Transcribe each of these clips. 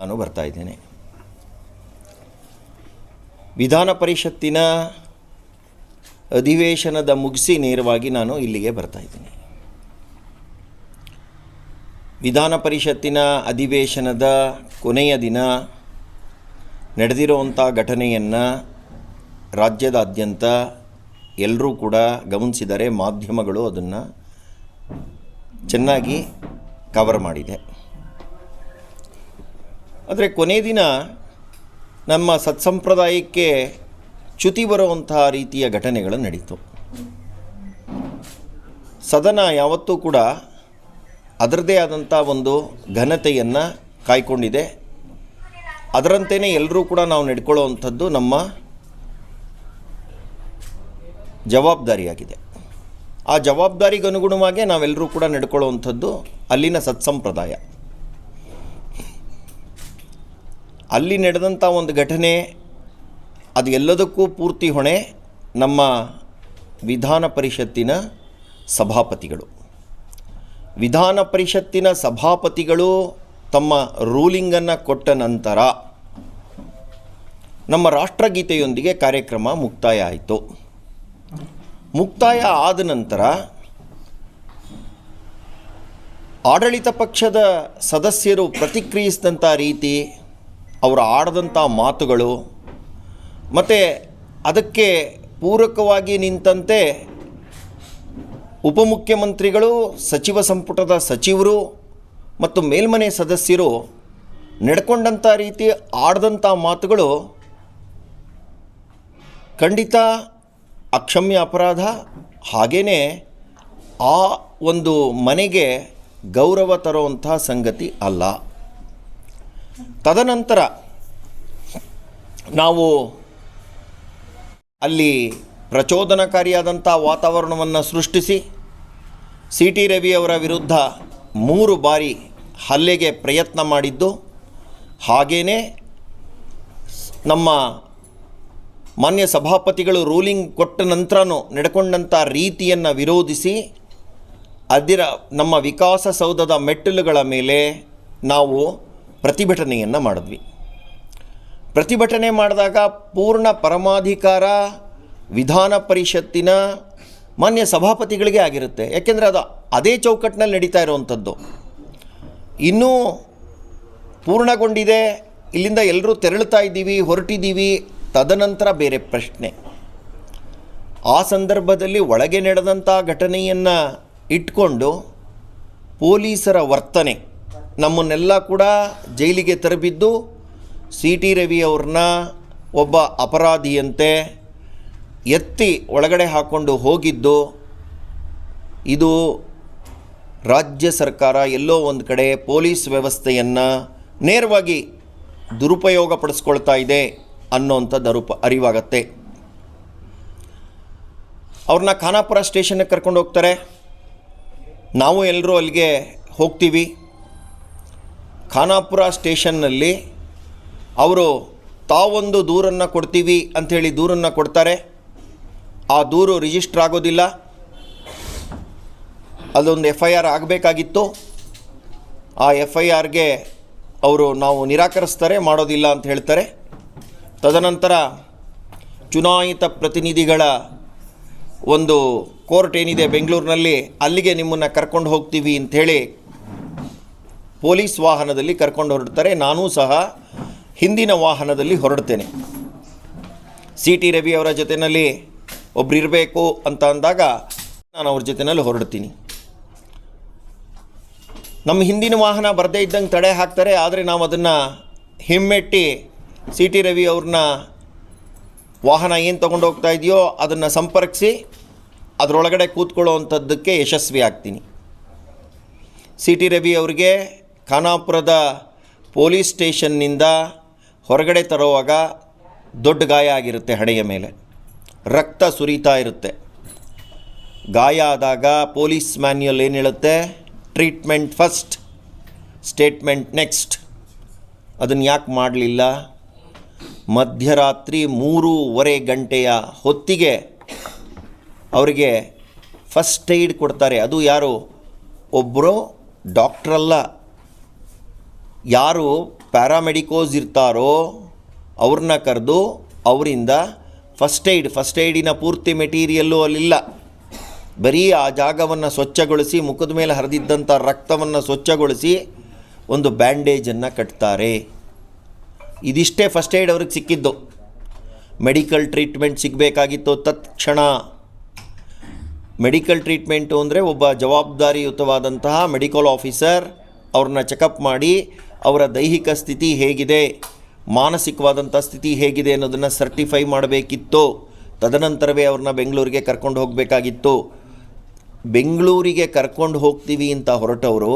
ನಾನು ಬರ್ತಾ ಇದ್ದೇನೆ. ವಿಧಾನ ಪರಿಷತ್ತಿನ ಅಧಿವೇಶನದ ಮುಗಿಸಿ ನೇರವಾಗಿ ನಾನು ಇಲ್ಲಿಗೆ ಬರ್ತಾ ಇದ್ದೀನಿ. ವಿಧಾನ ಪರಿಷತ್ತಿನ ಅಧಿವೇಶನದ ಕೊನೆಯ ದಿನ ನಡೆದಿರುವಂಥ ಘಟನೆಯನ್ನು ರಾಜ್ಯದಾದ್ಯಂತ ಎಲ್ಲರೂ ಕೂಡ ಗಮನಿಸಿದರೆ ಮಾಧ್ಯಮಗಳು ಅದನ್ನು ಚೆನ್ನಾಗಿ ಕವರ್ ಮಾಡಿದೆ. ಆದರೆ ಕೊನೆ ದಿನ ನಮ್ಮ ಸತ್ಸಂಪ್ರದಾಯಕ್ಕೆ ಚ್ಯುತಿ ಬರುವಂತಹ ರೀತಿಯ ಘಟನೆಗಳು ನಡೀತು. ಸದನ ಯಾವತ್ತೂ ಕೂಡ ಅದರದೇ ಆದಂಥ ಒಂದು ಘನತೆಯನ್ನು ಕಾಯ್ಕೊಂಡಿದೆ. ಅದರಂತೆಯೇ ಎಲ್ಲರೂ ಕೂಡ ನಾವು ನಡ್ಕೊಳ್ಳುವಂಥದ್ದು ನಮ್ಮ ಜವಾಬ್ದಾರಿಯಾಗಿದೆ. ಆ ಜವಾಬ್ದಾರಿಗನುಗುಣವಾಗಿ ನಾವೆಲ್ಲರೂ ಕೂಡ ನಡ್ಕೊಳ್ಳುವಂಥದ್ದು ಅಲ್ಲಿನ ಸತ್ಸಂಪ್ರದಾಯ. ಅಲ್ಲಿ ನಡೆದಂಥ ಒಂದು ಘಟನೆ, ಅದು ಎಲ್ಲದಕ್ಕೂ ಪೂರ್ತಿ ಹೊಣೆ ನಮ್ಮ ವಿಧಾನ ಪರಿಷತ್ತಿನ ಸಭಾಪತಿಗಳು. ವಿಧಾನ ಪರಿಷತ್ತಿನ ಸಭಾಪತಿಗಳು ತಮ್ಮ ರೂಲಿಂಗನ್ನು ಕೊಟ್ಟ ನಂತರ ನಮ್ಮ ರಾಷ್ಟ್ರಗೀತೆಯೊಂದಿಗೆ ಕಾರ್ಯಕ್ರಮ ಮುಕ್ತಾಯ ಆಯಿತು. ಮುಕ್ತಾಯ ಆದ ನಂತರ ಆಡಳಿತ ಪಕ್ಷದ ಸದಸ್ಯರು ಪ್ರತಿಕ್ರಿಯಿಸಿದಂಥ ರೀತಿ ಅವರು ಆಡದಂಥ ಮಾತುಗಳು, ಮತ್ತು ಅದಕ್ಕೆ ಪೂರಕವಾಗಿ ನಿಂತಂತೆ ಉಪಮುಖ್ಯಮಂತ್ರಿಗಳು, ಸಚಿವ ಸಂಪುಟದ ಸಚಿವರು ಮತ್ತು ಮೇಲ್ಮನೆ ಸದಸ್ಯರು ನಡ್ಕೊಂಡಂಥ ರೀತಿ ಆಡ್ದಂಥ ಮಾತುಗಳು ಖಂಡಿತ ಅಕ್ಷಮ್ಯ ಅಪರಾಧ. ಹಾಗೇ ಆ ಒಂದು ಮನೆಗೆ ಗೌರವ ತರುವಂಥ ಸಂಗತಿ ಅಲ್ಲ. ತದನಂತರ ನಾವು ಅಲ್ಲಿ ಪ್ರಚೋದನಕಾರಿಯಾದಂಥ ವಾತಾವರಣವನ್ನು ಸೃಷ್ಟಿಸಿ ಸಿ ಟಿ ರವಿಯವರ ವಿರುದ್ಧ ಮೂರು ಬಾರಿ ಹಲ್ಲೆಗೆ ಪ್ರಯತ್ನ ಮಾಡಿದ್ದು ಹಾಗೇ ನಮ್ಮ ಮಾನ್ಯ ಸಭಾಪತಿಗಳು ರೂಲಿಂಗ್ ಕೊಟ್ಟ ನಂತರನೂ ನಡ್ಕೊಂಡಂಥ ರೀತಿಯನ್ನು ವಿರೋಧಿಸಿ ಅದಿರ ನಮ್ಮ ವಿಕಾಸಸೌಧದ ಮೆಟ್ಟಿಲುಗಳ ಮೇಲೆ ನಾವು ಪ್ರತಿಭಟನೆಯನ್ನು ಮಾಡಿದ್ವಿ. ಪ್ರತಿಭಟನೆ ಮಾಡಿದಾಗ ಪೂರ್ಣ ಪರಮಾಧಿಕಾರ ವಿಧಾನ ಪರಿಷತ್ತಿನ ಮಾನ್ಯ ಸಭಾಪತಿಗಳಿಗೆ ಆಗಿರುತ್ತೆ. ಯಾಕೆಂದರೆ ಅದು ಅದೇ ಚೌಕಟ್ಟಿನಲ್ಲಿ ನಡೀತಾ ಇರುವಂಥದ್ದು. ಇನ್ನೂ ಪೂರ್ಣಗೊಂಡಿದೆ. ಇಲ್ಲಿಂದ ಎಲ್ಲರೂ ತೆರಳುತ್ತಾ ಇದ್ದೀವಿ, ಹೊರಟಿದ್ದೀವಿ. ತದನಂತರ ಬೇರೆ ಪ್ರಶ್ನೆ. ಆ ಸಂದರ್ಭದಲ್ಲಿ ಒಳಗೆ ನಡೆದಂಥ ಘಟನೆಯನ್ನು ಇಟ್ಕೊಂಡು ಪೊಲೀಸರ ವರ್ತನೆ ನಮ್ಮನ್ನೆಲ್ಲ ಕೂಡ ಜೈಲಿಗೆ ತರಬಿದ್ದು ಸಿ ಟಿ ರವಿ ಅವ್ರನ್ನ ಒಬ್ಬ ಅಪರಾಧಿಯಂತೆ ಎತ್ತಿ ಒಳಗಡೆ ಹಾಕ್ಕೊಂಡು ಹೋಗಿದ್ದು ಇದು ರಾಜ್ಯ ಸರ್ಕಾರ ಎಲ್ಲೋ ಒಂದು ಕಡೆ ಪೊಲೀಸ್ ವ್ಯವಸ್ಥೆಯನ್ನು ನೇರವಾಗಿ ದುರುಪಯೋಗ ಪಡಿಸ್ಕೊಳ್ತಾ ಇದೆ ಅನ್ನೋಂಥದ್ದು ಅರುಪ ಅರಿವಾಗತ್ತೆ. ಅವ್ರನ್ನ ಖಾನಾಪುರ ಸ್ಟೇಷನ್ಗೆ ಕರ್ಕೊಂಡು ಹೋಗ್ತಾರೆ. ನಾವು ಎಲ್ಲರೂ ಅಲ್ಲಿಗೆ ಹೋಗ್ತೀವಿ. ಖಾನಾಪುರ ಸ್ಟೇಷನ್ನಲ್ಲಿ ಅವರು ತಾವೊಂದು ದೂರನ್ನು ಕೊಡ್ತೀವಿ ಅಂಥೇಳಿ ದೂರನ್ನು ಕೊಡ್ತಾರೆ. ಆ ದೂರು ರಿಜಿಸ್ಟ್ರ್ ಆಗೋದಿಲ್ಲ. ಅದೊಂದು ಎಫ್ ಐ ಆರ್ ಆಗಬೇಕಾಗಿತ್ತು. ಆ ಎಫ್ ಐ ಆರ್ಗೆ ಅವರು ನಾವು ನಿರಾಕರಿಸ್ತಾರೆ, ಮಾಡೋದಿಲ್ಲ ಅಂತ ಹೇಳ್ತಾರೆ. ತದನಂತರ ಚುನಾಯಿತ ಪ್ರತಿನಿಧಿಗಳ ಒಂದು ಕೋರ್ಟ್ ಏನಿದೆ ಬೆಂಗಳೂರಿನಲ್ಲಿ, ಅಲ್ಲಿಗೆ ನಿಮ್ಮನ್ನು ಕರ್ಕೊಂಡು ಹೋಗ್ತೀವಿ ಅಂಥೇಳಿ ಪೊಲೀಸ್ ವಾಹನದಲ್ಲಿ ಕರ್ಕೊಂಡು ಹೊರಡ್ತಾರೆ. ನಾನೂ ಸಹ ಹಿಂದಿನ ವಾಹನದಲ್ಲಿ ಹೊರಡ್ತೇನೆ. ಸಿ ಟಿ ರವಿ ಅವರ ಜೊತೆಯಲ್ಲಿ ಒಬ್ರು ಇರಬೇಕು ಅಂತ ಅಂದಾಗ ನಾನು ಅವ್ರ ಜೊತೆಯಲ್ಲಿ ಹೊರಡ್ತೀನಿ. ನಮ್ಮ ಹಿಂದಿನ ವಾಹನ ಬರದೇ ಇದ್ದಂಗೆ ತಡೆ ಹಾಕ್ತಾರೆ. ಆದರೆ ನಾವು ಅದನ್ನು ಹಿಮ್ಮೆಟ್ಟಿ ಸಿ ಟಿ ರವಿ ಅವ್ರನ್ನ ವಾಹನ ಏನು ತೊಗೊಂಡು ಹೋಗ್ತಾ ಇದೆಯೋ ಅದನ್ನು ಸಂಪರ್ಕಿಸಿ ಅದರೊಳಗಡೆ ಕೂತ್ಕೊಳ್ಳೋವಂಥದ್ದಕ್ಕೆ ಯಶಸ್ವಿ ಆಗ್ತೀನಿ ಸಿ ಟಿ ರವಿ ಅವರಿಗೆ ಖಾನಾಪುರದ ಪೊಲೀಸ್ ಸ್ಟೇಷನ್ನಿಂದ ಹೊರಗಡೆ ತರುವಾಗ ದೊಡ್ಡ ಗಾಯ ಆಗಿರುತ್ತೆ ಹಣೆಯ ಮೇಲೆ. ರಕ್ತ ಸುರಿತಾ ಇರುತ್ತೆ. ಗಾಯ ಆದಾಗ ಪೊಲೀಸ್ ಮ್ಯಾನ್ಯಲ್ ಏನು ಹೇಳುತ್ತೆ? Treatment first, statement next. ಅದನ್ನು ಯಾಕೆ ಮಾಡಲಿಲ್ಲ? ಮಧ್ಯರಾತ್ರಿ ಮೂರೂವರೆ ಗಂಟೆಯ ಹೊತ್ತಿಗೆ ಅವರಿಗೆ ಫಸ್ಟ್ ಏಯ್ಡ್ ಕೊಡ್ತಾರೆ. ಅದು ಯಾರು? ಒಬ್ಬರು ಡಾಕ್ಟ್ರಲ್ಲ ಯಾರು ಪ್ಯಾರಾಮೆಡಿಕೋಸ್ ಇರ್ತಾರೋ ಅವ್ರನ್ನ ಕರೆದು ಅವರಿಂದ ಫಸ್ಟ್ ಏಡ್ ಫಸ್ಟ್ ಏಡಿನ ಪೂರ್ತಿ ಮೆಟೀರಿಯಲ್ಲು ಅಲ್ಲಿಲ್ಲ. ಬರೀ ಆ ಜಾಗವನ್ನು ಸ್ವಚ್ಛಗೊಳಿಸಿ, ಮುಖದ ಮೇಲೆ ಹರಿದಿದ್ದಂಥ ರಕ್ತವನ್ನು ಸ್ವಚ್ಛಗೊಳಿಸಿ ಒಂದು ಬ್ಯಾಂಡೇಜನ್ನು ಕಟ್ತಾರೆ. ಇದಿಷ್ಟೇ ಫಸ್ಟ್ ಏಯ್ಡ್ ಅವ್ರಿಗೆ ಸಿಕ್ಕಿದ್ದು. ಮೆಡಿಕಲ್ ಟ್ರೀಟ್ಮೆಂಟ್ ಸಿಗಬೇಕಾಗಿತ್ತು ತತ್ಕ್ಷಣ. ಮೆಡಿಕಲ್ ಟ್ರೀಟ್ಮೆಂಟು ಅಂದರೆ ಒಬ್ಬ ಜವಾಬ್ದಾರಿಯುತವಾದಂತಹ ಮೆಡಿಕಲ್ ಆಫೀಸರ್ ಅವ್ರನ್ನ ಚೆಕಪ್ ಮಾಡಿ ಅವರ ದೈಹಿಕ ಸ್ಥಿತಿ ಹೇಗಿದೆ ಮಾನಸಿಕವಾದಂಥ ಸ್ಥಿತಿ ಹೇಗಿದೆ ಅನ್ನೋದನ್ನು ಸರ್ಟಿಫೈ ಮಾಡಬೇಕಿತ್ತು. ತದನಂತರವೇ ಅವ್ರನ್ನ ಬೆಂಗಳೂರಿಗೆ ಕರ್ಕೊಂಡು ಹೋಗಬೇಕಾಗಿತ್ತು. ಬೆಂಗಳೂರಿಗೆ ಕರ್ಕೊಂಡು ಹೋಗ್ತೀವಿ ಅಂತ ಹೊರಟವರು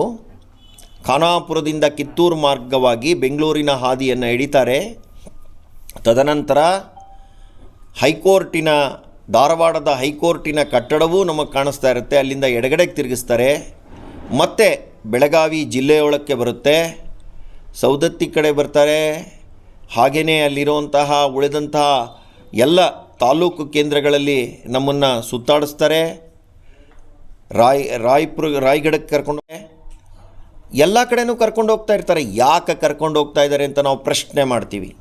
ಖಾನಾಪುರದಿಂದ ಕಿತ್ತೂರು ಮಾರ್ಗವಾಗಿ ಬೆಂಗಳೂರಿನ ಹಾದಿಯನ್ನು ಹಿಡಿತಾರೆ. ತದನಂತರ ಹೈಕೋರ್ಟಿನ, ಧಾರವಾಡದ ಹೈಕೋರ್ಟಿನ ಕಟ್ಟಡವೂ ನಮಗೆ ಕಾಣಿಸ್ತಾ ಇರುತ್ತೆ, ಅಲ್ಲಿಂದ ಎಡಗಡೆಗೆ ತಿರುಗಿಸ್ತಾರೆ. ಮತ್ತೆ ಬೆಳಗಾವಿ ಜಿಲ್ಲೆಯೊಳಕ್ಕೆ ಬರುತ್ತೆ. ಸೌದತ್ತಿ ಕಡೆ ಬರ್ತಾರೆ. ಹಾಗೆಯೇ ಅಲ್ಲಿರುವಂತಹ ಉಳಿದಂತಹ ಎಲ್ಲ ತಾಲೂಕು ಕೇಂದ್ರಗಳಲ್ಲಿ ನಮ್ಮನ್ನು ಸುತ್ತಾಡಿಸ್ತಾರೆ. ರಾಯ್, ರಾಯ್ಪುರ, ರಾಯ್ಗಡಕ್ಕೆ ಕರ್ಕೊಂಡು ಎಲ್ಲ ಕಡೆನೂ ಕರ್ಕೊಂಡು ಹೋಗ್ತಾ ಇರ್ತಾರೆ. ಯಾಕೆ ಕರ್ಕೊಂಡು ಹೋಗ್ತಾ ಇದ್ದಾರೆ ಅಂತ ನಾವು ಪ್ರಶ್ನೆ ಮಾಡ್ತೀವಿ.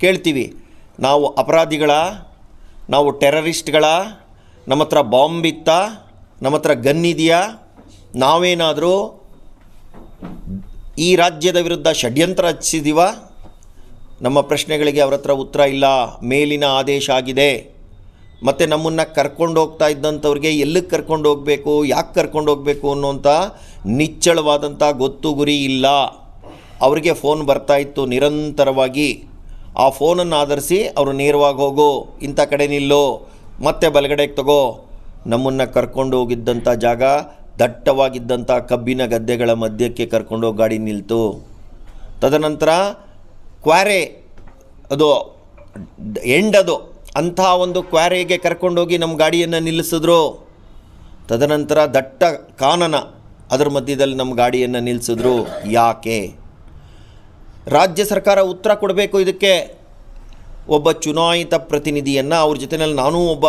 ಕೇಳ್ತೀವಿ. ನಾವು ಅಪರಾಧಿಗಳ, ನಾವು ಟೆರರಿಸ್ಟ್ಗಳ, ನಮ್ಮ ಹತ್ರ ಬಾಂಬ್ ಇತ್ತಾ, ನಮ್ಮ ಹತ್ರ ಗನ್ ಇದೆಯಾ, ನಾವೇನಾದರೂ ಈ ರಾಜ್ಯದ ವಿರುದ್ಧ ಷಡ್ಯಂತ್ರ ರಚಿಸಿದೀವ? ನಮ್ಮ ಪ್ರಶ್ನೆಗಳಿಗೆ ಅವರ ಹತ್ರ ಉತ್ತರ ಇಲ್ಲ. ಮೇಲಿನ ಆದೇಶ ಆಗಿದೆ. ಮತ್ತು ನಮ್ಮನ್ನು ಕರ್ಕೊಂಡು ಹೋಗ್ತಾ ಇದ್ದಂಥವ್ರಿಗೆ ಎಲ್ಲಿಗೆ ಕರ್ಕೊಂಡು ಹೋಗಬೇಕು, ಯಾಕೆ ಕರ್ಕೊಂಡು ಹೋಗಬೇಕು ಅನ್ನುವಂಥ ನಿಚ್ಚಳವಾದಂಥ ಗೊತ್ತು ಗುರಿ ಇಲ್ಲ. ಅವರಿಗೆ ಫೋನ್ ಬರ್ತಾ ಇತ್ತು ನಿರಂತರವಾಗಿ. ಆ ಫೋನನ್ನು ಆಧರಿಸಿ ಅವರು ನೇರವಾಗಿ ಹೋಗು, ಇಂಥ ಕಡೆ ನಿಲ್ಲು, ಮತ್ತೆ ಬಲಗಡೆಗೆ ತಗೋ. ನಮ್ಮನ್ನು ಕರ್ಕೊಂಡು ಹೋಗಿದ್ದಂಥ ಜಾಗ ದಟ್ಟವಾಗಿದ್ದಂಥ ಕಬ್ಬಿನ ಗದ್ದೆಗಳ ಮಧ್ಯಕ್ಕೆ ಕರ್ಕೊಂಡು ಗಾಡಿ ನಿಲ್ತು. ತದನಂತರ ಕ್ವಾರೆ ಅದು ಎಂಡ್ ಅದು ಅಂಥ ಒಂದು ಕ್ವಾರೆಗೆ ಕರ್ಕೊಂಡೋಗಿ ನಮ್ಮ ಗಾಡಿಯನ್ನು ನಿಲ್ಲಿಸಿದ್ರು. ತದನಂತರ ದಟ್ಟ ಕಾನನ ಅದರ ಮಧ್ಯದಲ್ಲಿ ನಮ್ಮ ಗಾಡಿಯನ್ನು ನಿಲ್ಲಿಸಿದ್ರು ಯಾಕೆ? ರಾಜ್ಯ ಸರ್ಕಾರ ಉತ್ತರ ಕೊಡಬೇಕು ಇದಕ್ಕೆ. ಒಬ್ಬ ಚುನಾಯಿತ ಪ್ರತಿನಿಧಿಯನ್ನು ಅವ್ರ ಜೊತೆಯಲ್ಲಿ ನಾನೂ ಒಬ್ಬ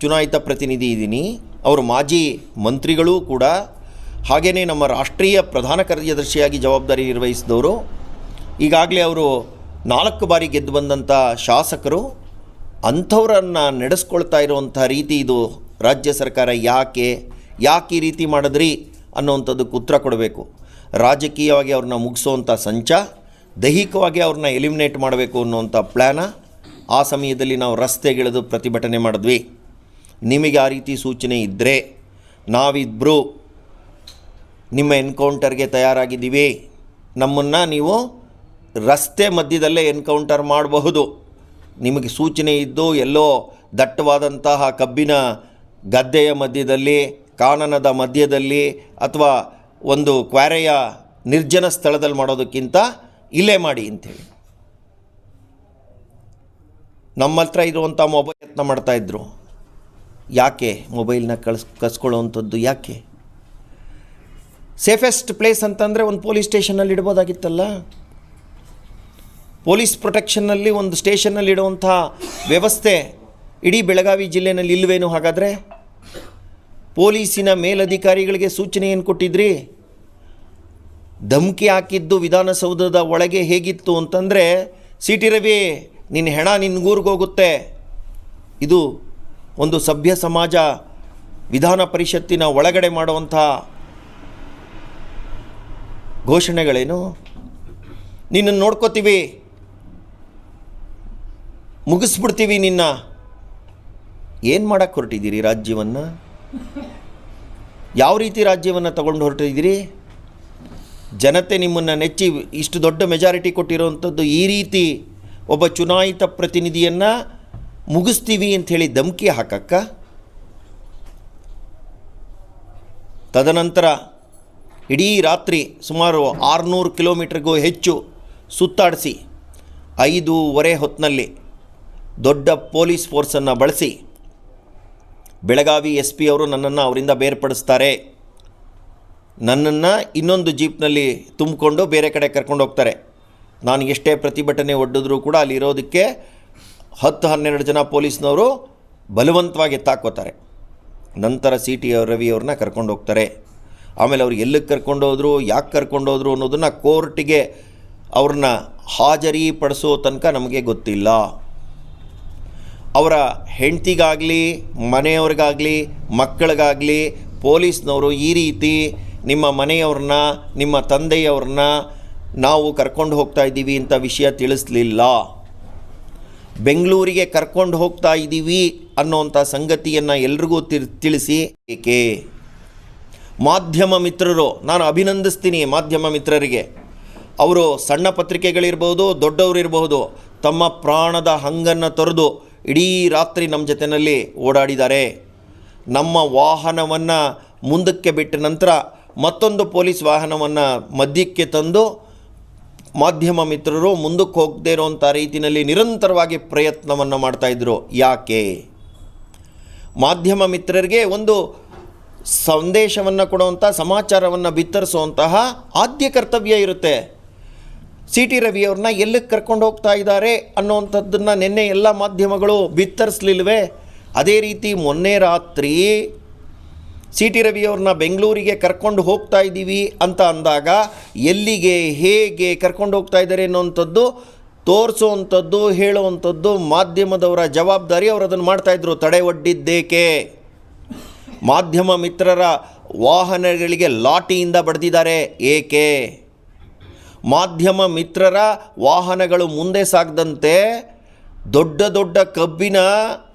ಚುನಾಯಿತ ಪ್ರತಿನಿಧಿ ಇದ್ದೀನಿ. ಅವರು ಮಾಜಿ ಮಂತ್ರಿಗಳೂ ಕೂಡ ಹಾಗೆಯೇ ನಮ್ಮ ರಾಷ್ಟ್ರೀಯ ಪ್ರಧಾನ ಕಾರ್ಯದರ್ಶಿಯಾಗಿ ಜವಾಬ್ದಾರಿ ನಿರ್ವಹಿಸಿದವರು. ಈಗಾಗಲೇ ಅವರು ನಾಲ್ಕು ಬಾರಿ ಗೆದ್ದು ಬಂದಂಥ ಶಾಸಕರು. ಅಂಥವ್ರನ್ನು ನಡೆಸ್ಕೊಳ್ತಾ ಇರುವಂಥ ರೀತಿ ಇದು ರಾಜ್ಯ ಸರ್ಕಾರ ಯಾಕೆ ಯಾಕೆ ಈ ರೀತಿ ಮಾಡಿದ್ರಿ ಅನ್ನೋವಂಥದ್ದಕ್ಕೆ ಉತ್ತರ ಕೊಡಬೇಕು. ರಾಜಕೀಯವಾಗಿ ಅವ್ರನ್ನ ಮುಗಿಸೋವಂಥ ಸಂಚ, ದೈಹಿಕವಾಗಿ ಅವ್ರನ್ನ ಎಲಿಮಿನೇಟ್ ಮಾಡಬೇಕು ಅನ್ನುವಂಥ ಪ್ಲ್ಯಾನ ಆ ಸಮಯದಲ್ಲಿ ನಾವು ರಸ್ತೆಗಿಳಿದು ಪ್ರತಿಭಟನೆ ಮಾಡಿದ್ವಿ. ನಿಮಗೆ ಆ ರೀತಿ ಸೂಚನೆ ಇದ್ದರೆ ನಾವಿಬ್ಬರು ನಿಮ್ಮ ಎನ್ಕೌಂಟರ್ಗೆ ತಯಾರಾಗಿದ್ದೀವಿ. ನಮ್ಮನ್ನು ನೀವು ರಸ್ತೆ ಮಧ್ಯದಲ್ಲೇ ಎನ್ಕೌಂಟರ್ ಮಾಡಬಹುದು. ನಿಮಗೆ ಸೂಚನೆ ಇದ್ದು ಎಲ್ಲೋ ದಟ್ಟವಾದಂತಹ ಕಬ್ಬಿನ ಗದ್ದೆಯ ಮಧ್ಯದಲ್ಲಿ, ಕಾನನದ ಮಧ್ಯದಲ್ಲಿ ಅಥವಾ ಒಂದು ಕ್ವಾರೆಯ ನಿರ್ಜನ ಸ್ಥಳದಲ್ಲಿ ಮಾಡೋದಕ್ಕಿಂತ ಇಲ್ಲೇ ಮಾಡಿ ಅಂಥೇಳಿ ನಮ್ಮ ಹತ್ರ ಇರುವಂಥ ಮೊಬೈಲ್ ಯತ್ನ ಮಾಡ್ತಾಯಿದ್ರು ಯಾಕೆ ಮೊಬೈಲ್ನ ಕಳ್ಸ್, ಕಸ್ಕೊಳ್ಳೋವಂಥದ್ದು ಯಾಕೆ? ಸೇಫೆಸ್ಟ್ ಪ್ಲೇಸ್ ಅಂತಂದರೆ ಒಂದು ಪೊಲೀಸ್ ಸ್ಟೇಷನಲ್ಲಿ ಇಡ್ಬೋದಾಗಿತ್ತಲ್ಲ? ಪೊಲೀಸ್ ಪ್ರೊಟೆಕ್ಷನ್ನಲ್ಲಿ ಒಂದು ಸ್ಟೇಷನ್ನಲ್ಲಿ ಇಡುವಂಥ ವ್ಯವಸ್ಥೆ ಇಡೀ ಬೆಳಗಾವಿ ಜಿಲ್ಲೆಯಲ್ಲಿ ಇಲ್ವೇನು ಹಾಗಾದರೆ? ಪೊಲೀಸಿನ ಮೇಲಧಿಕಾರಿಗಳಿಗೆ ಸೂಚನೆ ಏನು ಕೊಟ್ಟಿದ್ರಿ? ಧಮಕಿ ಹಾಕಿದ್ದು ವಿಧಾನಸೌಧದ ಒಳಗೆ ಹೇಗಿತ್ತು ಅಂತಂದರೆ ಸಿ ಟಿ ರವಿ ನಿನ್ನ ಹೆಣ ನಿನ್ನ ಹೋಗುತ್ತೆ. ಇದು ಒಂದು ಸಭ್ಯ ಸಮಾಜ ವಿಧಾನ ಪರಿಷತ್ತಿನ ಒಳಗಡೆ ಮಾಡುವಂಥ ಘೋಷಣೆಗಳೇನು? ನಿನ್ನನ್ನು ನೋಡ್ಕೋತೀವಿ. ಮುಗಿಸ್ಬಿಡ್ತೀವಿ ನಿನ್ನ. ಏನು ಮಾಡೋಕ್ಕೆ ಹೊರಟಿದ್ದೀರಿ ರಾಜ್ಯವನ್ನು? ಯಾವ ರೀತಿ ರಾಜ್ಯವನ್ನು ತಗೊಂಡು ಹೊರಟಿದ್ದೀರಿ? ಜನತೆ ನಿಮ್ಮನ್ನು ನೆಚ್ಚಿ ಇಷ್ಟು ದೊಡ್ಡ ಮೆಜಾರಿಟಿ ಕೊಟ್ಟಿರೋವಂಥದ್ದು ಈ ರೀತಿ ಒಬ್ಬ ಚುನಾಯಿತ ಪ್ರತಿನಿಧಿಯನ್ನು ಮುಗಿಸ್ತೀವಿ ಅಂಥೇಳಿ ಧಮಕಿ ಹಾಕಕ್ಕ. ತದನಂತರ ಇಡೀ ರಾತ್ರಿ ಸುಮಾರು ಆರುನೂರು ಕಿಲೋಮೀಟ್ರಿಗೂ ಹೆಚ್ಚು ಸುತ್ತಾಡಿಸಿ ಐದೂವರೆ ಹೊತ್ತಿನಲ್ಲಿ ದೊಡ್ಡ ಪೊಲೀಸ್ ಫೋರ್ಸನ್ನು ಬಳಸಿ ಬೆಳಗಾವಿ ಎಸ್ ಪಿ ಅವರು ನನ್ನನ್ನು ಅವರಿಂದ ಬೇರ್ಪಡಿಸ್ತಾರೆ. ನನ್ನನ್ನು ಇನ್ನೊಂದು ಜೀಪ್ನಲ್ಲಿ ತುಂಬಿಕೊಂಡು ಬೇರೆ ಕಡೆ ಕರ್ಕೊಂಡು ಹೋಗ್ತಾರೆ. ನಾನು ಎಷ್ಟೇ ಪ್ರತಿಭಟನೆ ಒಡ್ಡಿದ್ರೂ ಕೂಡ ಅಲ್ಲಿರೋದಕ್ಕೆ ಹತ್ತು ಹನ್ನೆರಡು ಜನ ಪೊಲೀಸ್ನವರು ಬಲವಂತವಾಗಿ ಎತ್ತಾಕೋತಾರೆ ನಂತರ ಸಿ ಟಿ ರವಿ ಅವ್ರನ್ನ ಕರ್ಕೊಂಡು ಹೋಗ್ತಾರೆ. ಆಮೇಲೆ ಅವ್ರು ಎಲ್ಲಿಗೆ ಕರ್ಕೊಂಡೋದ್ರು ಯಾಕೆ ಕರ್ಕೊಂಡು ಹೋದ್ರು ಅನ್ನೋದನ್ನು ಕೋರ್ಟಿಗೆ ಅವ್ರನ್ನ ಹಾಜರಿ ಪಡಿಸೋ ತನಕ ನಮಗೆ ಗೊತ್ತಿಲ್ಲ. ಅವರ ಹೆಂಡತಿಗಾಗಲಿ, ಮನೆಯವ್ರಿಗಾಗಲಿ, ಮಕ್ಕಳಿಗಾಗಲಿ ಪೊಲೀಸ್ನವರು ಈ ರೀತಿ ನಿಮ್ಮ ಮನೆಯವ್ರನ್ನ, ನಿಮ್ಮ ತಂದೆಯವ್ರನ್ನ ನಾವು ಕರ್ಕೊಂಡು ಹೋಗ್ತಾ ಇದ್ದೀವಿ ಅಂತ ವಿಷಯ ತಿಳಿಸ್ಲಿಲ್ಲ. ಬೆಂಗಳೂರಿಗೆ ಕರ್ಕೊಂಡು ಹೋಗ್ತಾ ಇದ್ದೀವಿ ಅನ್ನೋಂಥ ಸಂಗತಿಯನ್ನು ಎಲ್ರಿಗೂ ತಿರ್, ತಿಳಿಸಿ. ಏಕೆ? ಮಾಧ್ಯಮ ಮಿತ್ರರು, ನಾನು ಅಭಿನಂದಿಸ್ತೀನಿ ಮಾಧ್ಯಮ ಮಿತ್ರರಿಗೆ. ಅವರು ಸಣ್ಣ ಪತ್ರಿಕೆಗಳಿರ್ಬೋದು ದೊಡ್ಡವರಿರಬಹುದು ತಮ್ಮ ಪ್ರಾಣದ ಹಂಗನ್ನು ತೊರೆದು ಇಡೀ ರಾತ್ರಿ ನಮ್ಮ ಜೊತೆಯಲ್ಲಿ ಓಡಾಡಿದ್ದಾರೆ. ನಮ್ಮ ವಾಹನವನ್ನು ಮುಂದಕ್ಕೆ ಬಿಟ್ಟ ನಂತರ ಮತ್ತೊಂದು ಪೊಲೀಸ್ ವಾಹನವನ್ನು ಮಧ್ಯಕ್ಕೆ ತಂದು ಮಾಧ್ಯಮ ಮಿತ್ರರು ಮುಂದಕ್ಕೆ ಹೋಗದೇ ಇರೋಂಥ ರೀತಿಯಲ್ಲಿ ನಿರಂತರವಾಗಿ ಪ್ರಯತ್ನವನ್ನು ಮಾಡ್ತಾಯಿದ್ರು ಯಾಕೆ? ಮಾಧ್ಯಮ ಮಿತ್ರರಿಗೆ ಒಂದು ಸಂದೇಶವನ್ನು ಕೊಡುವಂಥ ಸಮಾಚಾರವನ್ನು ಬಿತ್ತರಿಸುವಂತಹ ಆದ್ಯ ಕರ್ತವ್ಯ ಇರುತ್ತೆ. ಸಿ ಟಿ ರವಿಯವ್ರನ್ನ ಎಲ್ಲಿಗೆ ಕರ್ಕೊಂಡು ಹೋಗ್ತಾ ಇದ್ದಾರೆ ಅನ್ನೋವಂಥದ್ದನ್ನು ನಿನ್ನೆ ಎಲ್ಲ ಮಾಧ್ಯಮಗಳು ಬಿತ್ತರಿಸ್ಲಿಲ್ವೇ? ಅದೇ ರೀತಿ ಮೊನ್ನೆ ರಾತ್ರಿ ಸಿ ಟಿ ರವಿಯವ್ರನ್ನ ಬೆಂಗಳೂರಿಗೆ ಕರ್ಕೊಂಡು ಹೋಗ್ತಾ ಇದ್ದೀವಿ ಅಂತ ಅಂದಾಗ ಎಲ್ಲಿಗೆ, ಹೇಗೆ ಕರ್ಕೊಂಡು ಹೋಗ್ತಾ ಇದ್ದಾರೆ ಅನ್ನೋವಂಥದ್ದು ತೋರಿಸುವಂಥದ್ದು ಹೇಳುವಂಥದ್ದು ಮಾಧ್ಯಮದವರ ಜವಾಬ್ದಾರಿ ಅವರು ಅದನ್ನು ಮಾಡ್ತಾಯಿದ್ರು ತಡೆ ಒಡ್ಡಿದ್ದೇಕೆ? ಮಾಧ್ಯಮ ಮಿತ್ರರ ವಾಹನಗಳಿಗೆ ಲಾಟಿಯಿಂದ ಬಡ್ದಿದ್ದಾರೆ. ಏಕೆ? ಮಾಧ್ಯಮ ಮಿತ್ರರ ವಾಹನಗಳು ಮುಂದೆ ಸಾಗದಂತೆ ದೊಡ್ಡ ದೊಡ್ಡ ಕಬ್ಬಿನ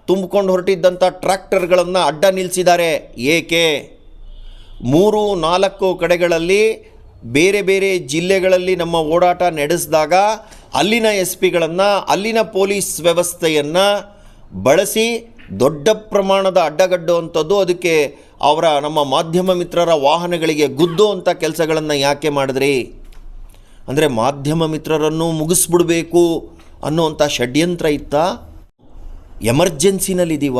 ತುಂಬಿಕೊಂಡು ಹೊರಟಿದ್ದಂಥ ಟ್ರ್ಯಾಕ್ಟರ್ಗಳನ್ನು ಅಡ್ಡ ನಿಲ್ಲಿಸಿದ್ದಾರೆ ಏಕೆ? ಮೂರು, ನಾಲ್ಕು ಕಡೆಗಳಲ್ಲಿ ಬೇರೆ ಬೇರೆ ಜಿಲ್ಲೆಗಳಲ್ಲಿ ನಮ್ಮ ಓಡಾಟ ನಡೆಸಿದಾಗ ಅಲ್ಲಿನ ಎಸ್ ಪಿಗಳನ್ನು ಅಲ್ಲಿನ ಪೊಲೀಸ್ ವ್ಯವಸ್ಥೆಯನ್ನು ಬಳಸಿ ದೊಡ್ಡ ಪ್ರಮಾಣದ ಅಡ್ಡಗಡ್ಡುವಂಥದ್ದು ಅದಕ್ಕೆ ಅವರ ನಮ್ಮ ಮಾಧ್ಯಮ ಮಿತ್ರರ ವಾಹನಗಳಿಗೆ ಗುದ್ದು ಅಂತ ಕೆಲಸಗಳನ್ನು ಯಾಕೆ ಮಾಡಿದ್ರಿ? ಅಂದರೆ ಮಾಧ್ಯಮ ಮಿತ್ರರನ್ನು ಮುಗಿಸ್ಬಿಡಬೇಕು ಅನ್ನುವಂಥ ಷಡ್ಯಂತ್ರ ಇತ್ತಾ? ಎಮರ್ಜೆನ್ಸಿನಲ್ಲಿದ್ದೀವ?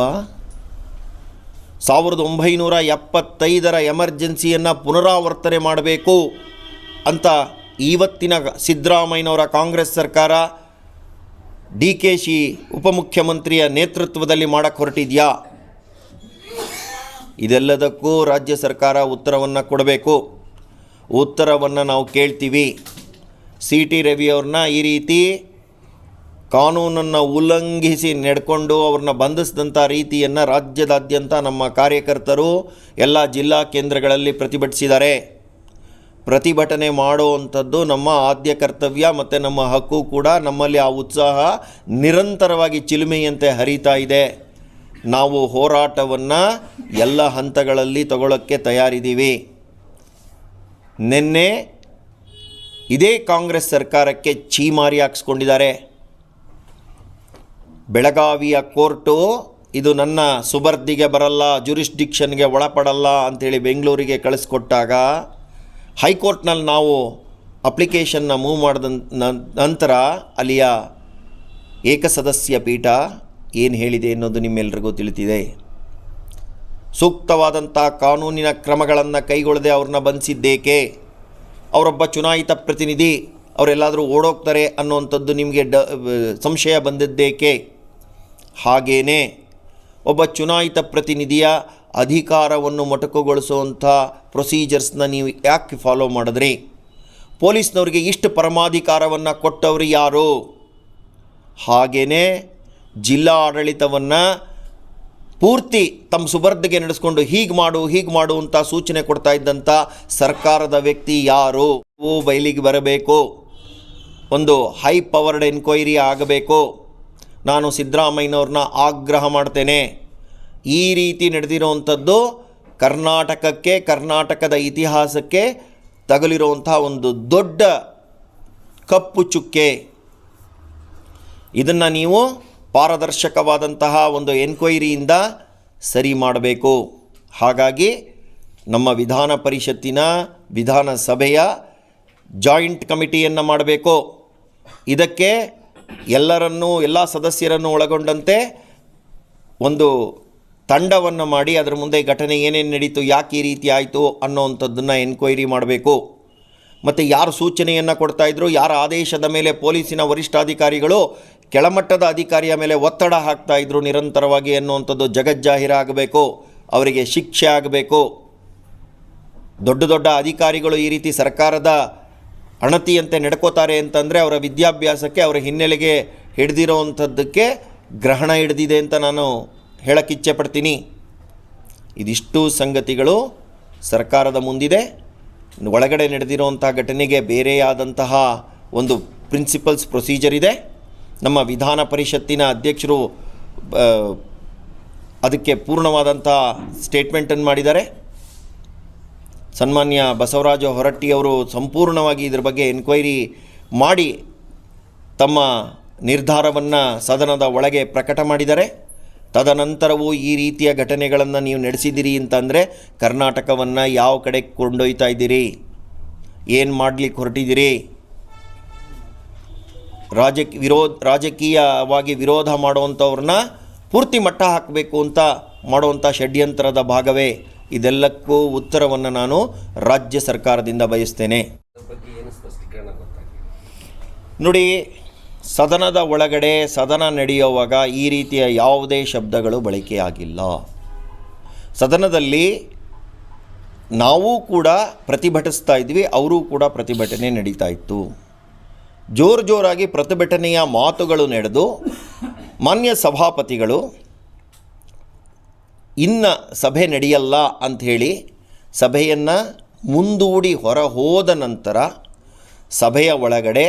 ಸಾವಿರದ ಒಂಬೈನೂರ ಎಪ್ಪತ್ತೈದರ ಎಮರ್ಜೆನ್ಸಿಯನ್ನು ಪುನರಾವರ್ತನೆ ಮಾಡಬೇಕು ಅಂತ ಇವತ್ತಿನ ಸಿದ್ದರಾಮಯ್ಯನವರ ಕಾಂಗ್ರೆಸ್ ಸರ್ಕಾರ ಡಿ ಕೆ ಶಿ ಉಪಮುಖ್ಯಮಂತ್ರಿಯ ನೇತೃತ್ವದಲ್ಲಿ ಮಾಡಕ್ಕೆ ಹೊರಟಿದೆಯಾ? ಇದೆಲ್ಲದಕ್ಕೂ ರಾಜ್ಯ ಸರ್ಕಾರ ಉತ್ತರವನ್ನು ಕೊಡಬೇಕು. ಉತ್ತರವನ್ನು ನಾವು ಕೇಳ್ತೀವಿ. ಸಿ ಟಿ ರವಿಯವ್ರನ್ನ ಈ ರೀತಿ ಕಾನೂನನ್ನು ಉಲ್ಲಂಘಿಸಿ ನಡ್ಕೊಂಡು ಅವ್ರನ್ನ ಬಂಧಿಸಿದಂಥ ರೀತಿಯನ್ನು ರಾಜ್ಯದಾದ್ಯಂತ ನಮ್ಮ ಕಾರ್ಯಕರ್ತರು ಎಲ್ಲ ಜಿಲ್ಲಾ ಕೇಂದ್ರಗಳಲ್ಲಿ ಪ್ರತಿಭಟಿಸಿದ್ದಾರೆ. ಪ್ರತಿಭಟನೆ ಮಾಡುವಂಥದ್ದು ನಮ್ಮ ಆದ್ಯ ಕರ್ತವ್ಯ ಮತ್ತು ನಮ್ಮ ಹಕ್ಕು ಕೂಡ ನಮ್ಮಲ್ಲಿ ಆ ಉತ್ಸಾಹ ನಿರಂತರವಾಗಿ ಚಿಲುಮೆಯಂತೆ ಹರಿತಾ ಇದೆ. ನಾವು ಹೋರಾಟವನ್ನು ಎಲ್ಲ ಹಂತಗಳಲ್ಲಿ ತಗೊಳ್ಳೋಕ್ಕೆ ತಯಾರಿದ್ದೀವಿ. ನಿನ್ನೆ ಇದೇ ಕಾಂಗ್ರೆಸ್ ಸರ್ಕಾರಕ್ಕೆ ಚೀಮಾರಿ ಹಾಕ್ಸ್ಕೊಂಡಿದ್ದಾರೆ. ಬೆಳಗಾವಿಯ ಕೋರ್ಟು, ಇದು ನನ್ನ ಸುಬರ್ದಿಗೆ ಬರಲ್ಲ, ಜುರಿಸ್ಡಿಕ್ಷನ್ಗೆ ಒಳಪಡಲ್ಲ ಅಂಥೇಳಿ ಬೆಂಗಳೂರಿಗೆ ಕಳಿಸ್ಕೊಟ್ಟಾಗ ಹೈಕೋರ್ಟ್ನಲ್ಲಿ ನಾವು ಅಪ್ಲಿಕೇಶನ್ನ ಮೂವ್ ಮಾಡಿದ ನಂತರ ಅಲ್ಲಿಯ ಏಕಸದಸ್ಯ ಪೀಠ ಏನು ಹೇಳಿದೆ ಅನ್ನೋದು ನಿಮ್ಮೆಲ್ರಿಗೂ ತಿಳಿತಿದೆ. ಸೂಕ್ತವಾದಂಥ ಕಾನೂನಿನ ಕ್ರಮಗಳನ್ನು ಕೈಗೊಳ್ಳದೆ ಅವ್ರನ್ನ ಬಂಧಿಸಿದ್ದೇಕೆ? ಅವರೊಬ್ಬ ಚುನಾಯಿತ ಪ್ರತಿನಿಧಿ ಅವರೆಲ್ಲಾದರೂ ಓಡೋಗ್ತಾರೆ ಅನ್ನುವಂಥದ್ದು ನಿಮಗೆ ಸಂಶಯ ಬಂದಿದ್ದೇಕೆ? ಹಾಗೇನೇ ಒಬ್ಬ ಚುನಾಯಿತ ಪ್ರತಿನಿಧಿಯ ಅಧಿಕಾರವನ್ನು ಮೊಟಕುಗೊಳಿಸುವಂಥ ಪ್ರೊಸೀಜರ್ಸ್ನ ನೀವು ಯಾಕೆ ಫಾಲೋ ಮಾಡಿದ್ರಿ? ಪೊಲೀಸ್ನವರಿಗೆ ಇಷ್ಟು ಪರಮಾಧಿಕಾರವನ್ನು ಕೊಟ್ಟವರು ಯಾರು? ಹಾಗೆಯೇ ಜಿಲ್ಲಾ ಆಡಳಿತವನ್ನು ಪೂರ್ತಿ ತಮ್ಮ ಸುಬರ್ದಿಗೆ ನಡೆಸ್ಕೊಂಡು ಹೀಗೆ ಮಾಡು ಹೀಗೆ ಮಾಡು ಅಂತ ಸೂಚನೆ ಕೊಡ್ತಾ ಇದ್ದಂಥ ಸರ್ಕಾರದ ವ್ಯಕ್ತಿ ಯಾರು? ಓ ಬಯಲಿಗೆ ಬರಬೇಕು. ಒಂದು ಹೈ ಪವರ್ಡ್ ಎನ್ಕ್ವೈರಿ ಆಗಬೇಕು. ನಾನು ಸಿದ್ದರಾಮಯ್ಯನವ್ರನ್ನ ಆಗ್ರಹ ಮಾಡ್ತೇನೆ. ಈ ರೀತಿ ನಡೆದಿರುವಂಥದ್ದು ಕರ್ನಾಟಕಕ್ಕೆ, ಕರ್ನಾಟಕದ ಇತಿಹಾಸಕ್ಕೆ ತಗಲಿರುವಂಥ ಒಂದು ದೊಡ್ಡ ಕಪ್ಪು ಚುಕ್ಕೆ. ಇದನ್ನು ನೀವು ಪಾರದರ್ಶಕವಾದಂತಹ ಒಂದು ಎನ್ಕ್ವೈರಿಯಿಂದ ಸರಿ ಮಾಡಬೇಕು. ಹಾಗಾಗಿ ನಮ್ಮ ವಿಧಾನ ಪರಿಷತ್ತಿನ ವಿಧಾನಸಭೆಯ ಜಾಯಿಂಟ್ ಕಮಿಟಿಯನ್ನು ಮಾಡಬೇಕು. ಇದಕ್ಕೆ ಎಲ್ಲರನ್ನೂ, ಎಲ್ಲ ಸದಸ್ಯರನ್ನು ಒಳಗೊಂಡಂತೆ ಒಂದು ತಂಡವನ್ನು ಮಾಡಿ ಅದರ ಮುಂದೆ ಘಟನೆ ಏನೇನು ನಡೀತು, ಯಾಕೆ ಈ ರೀತಿ ಆಯಿತು ಅನ್ನೋವಂಥದ್ದನ್ನು ಎನ್ಕ್ವೈರಿ ಮಾಡಬೇಕು. ಮತ್ತು ಯಾರು ಸೂಚನೆಯನ್ನು ಕೊಡ್ತಾಯಿದ್ರು ಯಾರ ಆದೇಶದ ಮೇಲೆ ಪೊಲೀಸಿನ ವರಿಷ್ಠಾಧಿಕಾರಿಗಳು ಕೆಳಮಟ್ಟದ ಅಧಿಕಾರಿಯ ಮೇಲೆ ಒತ್ತಡ ಹಾಕ್ತಾ ಇದ್ರು ನಿರಂತರವಾಗಿ ಅನ್ನುವಂಥದ್ದು ಜಗಜ್ಜಾಹೀರಾಗಬೇಕು ಅವರಿಗೆ ಶಿಕ್ಷೆ ಆಗಬೇಕು. ದೊಡ್ಡ ದೊಡ್ಡ ಅಧಿಕಾರಿಗಳು ಈ ರೀತಿ ಸರ್ಕಾರದ ಅಣತಿಯಂತೆ ನಡ್ಕೋತಾರೆ ಅಂತಂದರೆ ಅವರ ವಿದ್ಯಾಭ್ಯಾಸಕ್ಕೆ, ಅವರ ಹಿನ್ನೆಲೆಗೆ ಹಿಡ್ದಿರೋವಂಥದ್ದಕ್ಕೆ ಗ್ರಹಣ ಹಿಡಿದಿದೆ ಅಂತ ನಾನು ಹೇಳಕ್ಕೆ ಇಚ್ಛೆ ಪಡ್ತೀನಿ ಇದಿಷ್ಟು ಸಂಗತಿಗಳು ಸರ್ಕಾರದ ಮುಂದಿದೆ. ಒಳಗಡೆ ನಡೆದಿರುವಂಥ ಘಟನೆಗೆ ಬೇರೆಯಾದಂತಹ ಒಂದು ಪ್ರಿನ್ಸಿಪಲ್ಸ್ ಪ್ರೊಸೀಜರ್ ಇದೆ. ನಮ್ಮ ವಿಧಾನ ಪರಿಷತ್ತಿನ ಅಧ್ಯಕ್ಷರು ಅದಕ್ಕೆ ಪೂರ್ಣವಾದಂಥ ಸ್ಟೇಟ್ಮೆಂಟನ್ನು ಮಾಡಿದ್ದಾರೆ. ಸನ್ಮಾನ್ಯ ಬಸವರಾಜ ಹೊರಟ್ಟಿಯವರು ಸಂಪೂರ್ಣವಾಗಿ ಇದರ ಬಗ್ಗೆ ಎನ್ಕ್ವೈರಿ ಮಾಡಿ ತಮ್ಮ ನಿರ್ಧಾರವನ್ನು ಸದನದ ಒಳಗೆ ಪ್ರಕಟ ಮಾಡಿದ್ದಾರೆ ತದನಂತರವೂ ಈ ರೀತಿಯ ಘಟನೆಗಳನ್ನು ನೀವು ನಡೆಸಿದ್ದೀರಿ ಅಂತಂದರೆ ಕರ್ನಾಟಕವನ್ನು ಯಾವ ಕಡೆ ಕೊಂಡೊಯ್ತಾ ಇದ್ದೀರಿ? ಏನು ಮಾಡಲಿಕ್ಕೆ ಹೊರಟಿದ್ದೀರಿ? ರಾಜ ವಿರೋಧ, ರಾಜಕೀಯವಾಗಿ ವಿರೋಧ ಮಾಡುವಂಥವ್ರನ್ನ ಪೂರ್ತಿ ಮಟ್ಟ ಹಾಕಬೇಕು ಅಂತ ಮಾಡುವಂಥ ಷಡ್ಯಂತ್ರದ ಭಾಗವೇ. ಇದೆಲ್ಲಕ್ಕೂ ಉತ್ತರವನ್ನು ನಾನು ರಾಜ್ಯ ಸರ್ಕಾರದಿಂದ ಬಯಸ್ತೇನೆ. ನೋಡಿ ಸದನದ ಒಳಗಡೆ ಸದನ ನಡೆಯುವಾಗ ಈ ರೀತಿಯ ಯಾವುದೇ ಶಬ್ದಗಳು ಬಳಕೆಯಾಗಿಲ್ಲ ಸದನದಲ್ಲಿ ನಾವು ಕೂಡ ಪ್ರತಿಭಟಿಸ್ತಾ ಇದ್ವಿ ಅವರೂ ಕೂಡ ಪ್ರತಿಭಟನೆ ನಡೀತಾ ಇತ್ತು. ಜೋರು ಜೋರಾಗಿ ಪ್ರತಿಭಟನೆಯ ಮಾತುಗಳು ನಡೆದು ಮಾನ್ಯ ಸಭಾಪತಿಗಳು ಇನ್ನು ಸಭೆ ನಡೆಯಲ್ಲ ಅಂಥೇಳಿ ಸಭೆಯನ್ನು ಮುಂದೂಡಿ ಹೊರ ಹೋದ ನಂತರ ಸಭೆಯ ಒಳಗಡೆ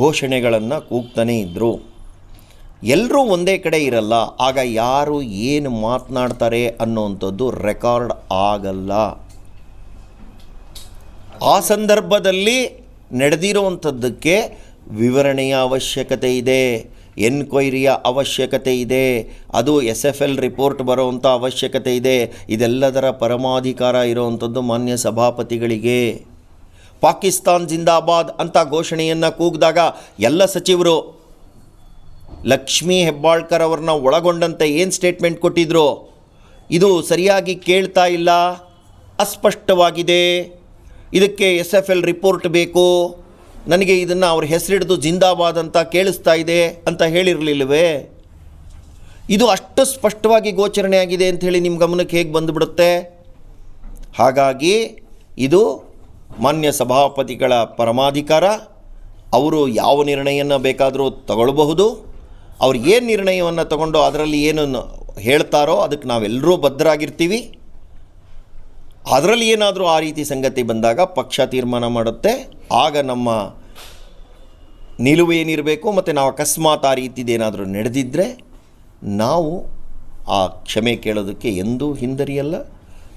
ಘೋಷಣೆಗಳನ್ನು ಕೂಗ್ತಾನೇ ಇದ್ದರು ಎಲ್ಲರೂ ಒಂದೇ ಕಡೆ ಇರಲ್ಲ, ಆಗ ಯಾರು ಏನು ಮಾತನಾಡ್ತಾರೆ ಅನ್ನೋವಂಥದ್ದು ರೆಕಾರ್ಡ್ ಆಗಲ್ಲ. ಆ ಸಂದರ್ಭದಲ್ಲಿ ನಡೆದಿರುವಂಥದ್ದಕ್ಕೆ ವಿವರಣೆಯ ಅವಶ್ಯಕತೆ ಇದೆ. ಎನ್ಕ್ವೈರಿಯ ಅವಶ್ಯಕತೆ ಇದೆ. ಅದು ಎಸ್ ಎಫ್ ಎಲ್ ರಿಪೋರ್ಟ್ ಬರುವಂಥ ಅವಶ್ಯಕತೆ ಇದೆ. ಇದೆಲ್ಲದರ ಪರಮಾಧಿಕಾರ ಇರುವಂಥದ್ದು ಮಾನ್ಯ ಸಭಾಪತಿಗಳಿಗೆ. ಪಾಕಿಸ್ತಾನ್ ಜಿಂದಾಬಾದ್ ಅಂತ ಘೋಷಣೆಯನ್ನು ಕೂಗಿದಾಗ ಎಲ್ಲ ಸಚಿವರು ಲಕ್ಷ್ಮೀ ಹೆಬ್ಬಾಳ್ಕರ್ ಅವ್ರನ್ನ ಒಳಗೊಂಡಂತೆ ಏನು ಸ್ಟೇಟ್ಮೆಂಟ್ ಕೊಟ್ಟಿದ್ರು? ಇದು ಸರಿಯಾಗಿ ಕೇಳ್ತಾ ಇಲ್ಲ? ಅಸ್ಪಷ್ಟವಾಗಿದೆ. ಇದಕ್ಕೆ ಎಸ್ ಎಫ್ ಎಲ್ ರಿಪೋರ್ಟ್ ಬೇಕು? ನನಗೆ ಇದನ್ನು ಅವ್ರ ಹೆಸರಿಡಿದು ಜಿಂದಾಬಾದ್ ಅಂತ ಕೇಳಿಸ್ತಾ ಇದೆ ಅಂತ ಹೇಳಿರಲಿಲ್ಲವೇ? ಇದು ಅಷ್ಟು ಸ್ಪಷ್ಟವಾಗಿ ಗೋಚರಣೆ ಆಗಿದೆ ಅಂಥೇಳಿ ನಿಮ್ಮ ಗಮನಕ್ಕೆ ಹೇಗೆ ಬಂದುಬಿಡುತ್ತೆ? ಹಾಗಾಗಿ ಇದು ಮಾನ್ಯ ಸಭಾಪತಿಗಳ ಪರಮಾಧಿಕಾರ. ಅವರು ಯಾವ ನಿರ್ಣಯನ ಬೇಕಾದರೂ ತಗೊಳ್ಬಹುದು. ಅವ್ರು ಏನು ನಿರ್ಣಯವನ್ನು ತಗೊಂಡು ಅದರಲ್ಲಿ ಏನು ಹೇಳ್ತಾರೋ ಅದಕ್ಕೆ ನಾವೆಲ್ಲರೂ ಬದ್ಧರಾಗಿರ್ತೀವಿ. ಅದರಲ್ಲಿ ಏನಾದರೂ ಆ ರೀತಿ ಸಂಗತಿ ಬಂದಾಗ ಪಕ್ಷ ತೀರ್ಮಾನ ಮಾಡುತ್ತೆ. ಆಗ ನಮ್ಮ ನಿಲುವು ಏನಿರಬೇಕು ಮತ್ತು ನಾವು ಅಕಸ್ಮಾತ್ ಆ ರೀತಿದೇನಾದರೂ ನಡೆದಿದ್ದರೆ ನಾವು ಆ ಕ್ಷಮೆ ಕೇಳೋದಕ್ಕೆ ಎಂದೂ ಹಿಂದರಿಯಲ್ಲ.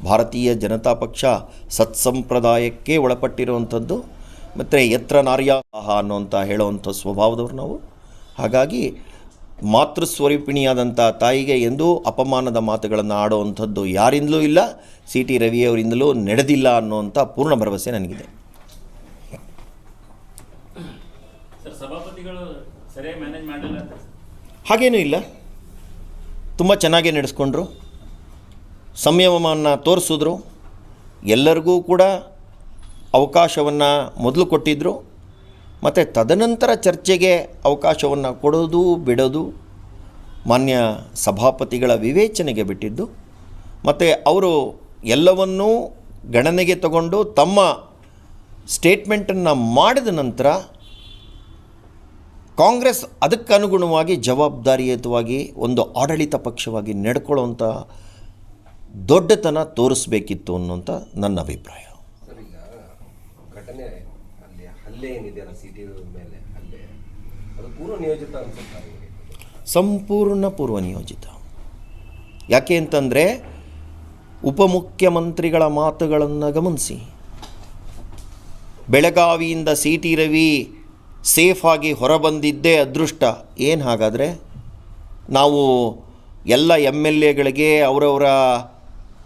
ಭಾರತೀಯ ಜನತಾ ಪಕ್ಷ ಸತ್ಸಂಪ್ರದಾಯಕ್ಕೆ ಒಳಪಟ್ಟಿರುವಂಥದ್ದು. ಮತ್ತು ಯತ್ರ ನಾರ್ಯಾಹ ಅನ್ನುವಂಥ ಹೇಳುವಂಥ ಸ್ವಭಾವದವ್ರು ನಾವು. ಹಾಗಾಗಿ ಮಾತೃಸ್ವರೂಪಿಣಿಯಾದಂಥ ತಾಯಿಗೆ ಎಂದೂ ಅಪಮಾನದ ಮಾತುಗಳನ್ನು ಆಡುವಂಥದ್ದು ಯಾರಿಂದಲೂ ಇಲ್ಲ. ಸಿ ಟಿ ರವಿಯವರಿಂದಲೂ ನಡೆದಿಲ್ಲ ಅನ್ನುವಂಥ ಪೂರ್ಣ ಭರವಸೆ ನನಗಿದೆ ಸರ್ ಸಭಾಪತಿಗಳು ಹಾಗೇನೂ ಇಲ್ಲ. ತುಂಬ ಚೆನ್ನಾಗೇ ನಡೆಸ್ಕೊಂಡ್ರು. ಸಂಯಮವನ್ನು ತೋರಿಸಿದ್ರು. ಎಲ್ಲರಿಗೂ ಕೂಡ ಅವಕಾಶವನ್ನು ಮೊದಲು ಕೊಟ್ಟಿದ್ದರು ಮತ್ತು ತದನಂತರ ಚರ್ಚೆಗೆ ಅವಕಾಶವನ್ನು ಕೊಡೋದು, ಬಿಡೋದು ಮಾನ್ಯ ಸಭಾಪತಿಗಳ ವಿವೇಚನೆಗೆ ಬಿಟ್ಟಿದ್ದು. ಮತ್ತು ಅವರು ಎಲ್ಲವನ್ನೂ ಗಣನೆಗೆ ತಗೊಂಡು ತಮ್ಮ ಸ್ಟೇಟ್ಮೆಂಟನ್ನು ಮಾಡಿದ ನಂತರ ಕಾಂಗ್ರೆಸ್ ಅದಕ್ಕನುಗುಣವಾಗಿ ಜವಾಬ್ದಾರಿಯುತವಾಗಿ ಒಂದು ಆಡಳಿತ ಪಕ್ಷವಾಗಿ ನಡ್ಕೊಳ್ಳುವಂಥ ದೊಡ್ಡತನ ತೋರಿಸ್ಬೇಕಿತ್ತು ಅನ್ನುವಂಥ ನನ್ನ ಅಭಿಪ್ರಾಯ. ಸಂಪೂರ್ಣ ಪೂರ್ವ ನಿಯೋಜಿತ. ಯಾಕೆ ಅಂತಂದರೆ ಉಪಮುಖ್ಯಮಂತ್ರಿಗಳ ಮಾತುಗಳನ್ನು ಗಮನಿಸಿ. ಬೆಳಗಾವಿಯಿಂದ ಸಿ ಟಿ ರವಿ ಸೇಫಾಗಿ ಹೊರಬಂದಿದ್ದೇ ಅದೃಷ್ಟ. ಏನು ಹಾಗಾದರೆ? ನಾವು ಎಲ್ಲ ಎಂ ಎಲ್ ಎಗಳಿಗೆ ಅವರವರ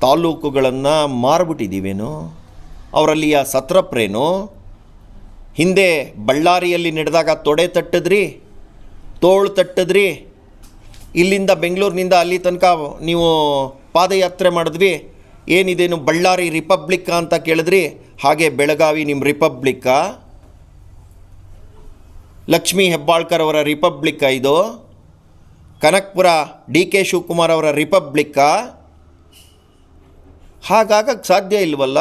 ತಾಲೂಕುಗಳನ್ನು ಮಾರ್ಬಿಟ್ಟಿದ್ದೀವೇನೋ? ಅವರಲ್ಲಿಯ ಸತ್ರಪ್ರೇನು? ಹಿಂದೆ ಬಳ್ಳಾರಿಯಲ್ಲಿ ನಡೆದಾಗ ತೊಡೆ ತಟ್ಟಿದ್ರಿ, ತೋಳು ತಟ್ಟಿದ್ರಿ, ಇಲ್ಲಿಂದ ಬೆಂಗಳೂರಿನಿಂದ ಅಲ್ಲಿ ತನಕ ನೀವು ಪಾದಯಾತ್ರೆ ಮಾಡಿದ್ವಿ. ಏನಿದೇನು ಬಳ್ಳಾರಿ ರಿಪಬ್ಲಿಕ್ಕಾ ಅಂತ ಕೇಳಿದ್ರಿ? ಹಾಗೆ ಬೆಳಗಾವಿ ನಿಮ್ಮ ರಿಪಬ್ಲಿಕ್ಕಾ ಲಕ್ಷ್ಮೀ ಹೆಬ್ಬಾಳ್ಕರ್ ಅವರ ರಿಪಬ್ಲಿಕ್ಕ ಇದು. ಕನಕ್ಪುರ ಡಿ ಕೆ ಶಿವಕುಮಾರ್ ಅವರ ರಿಪಬ್ಲಿಕ್ಕಾ ಹಾಗಾಗಕ್ಕೆ ಸಾಧ್ಯ ಇಲ್ವಲ್ಲ?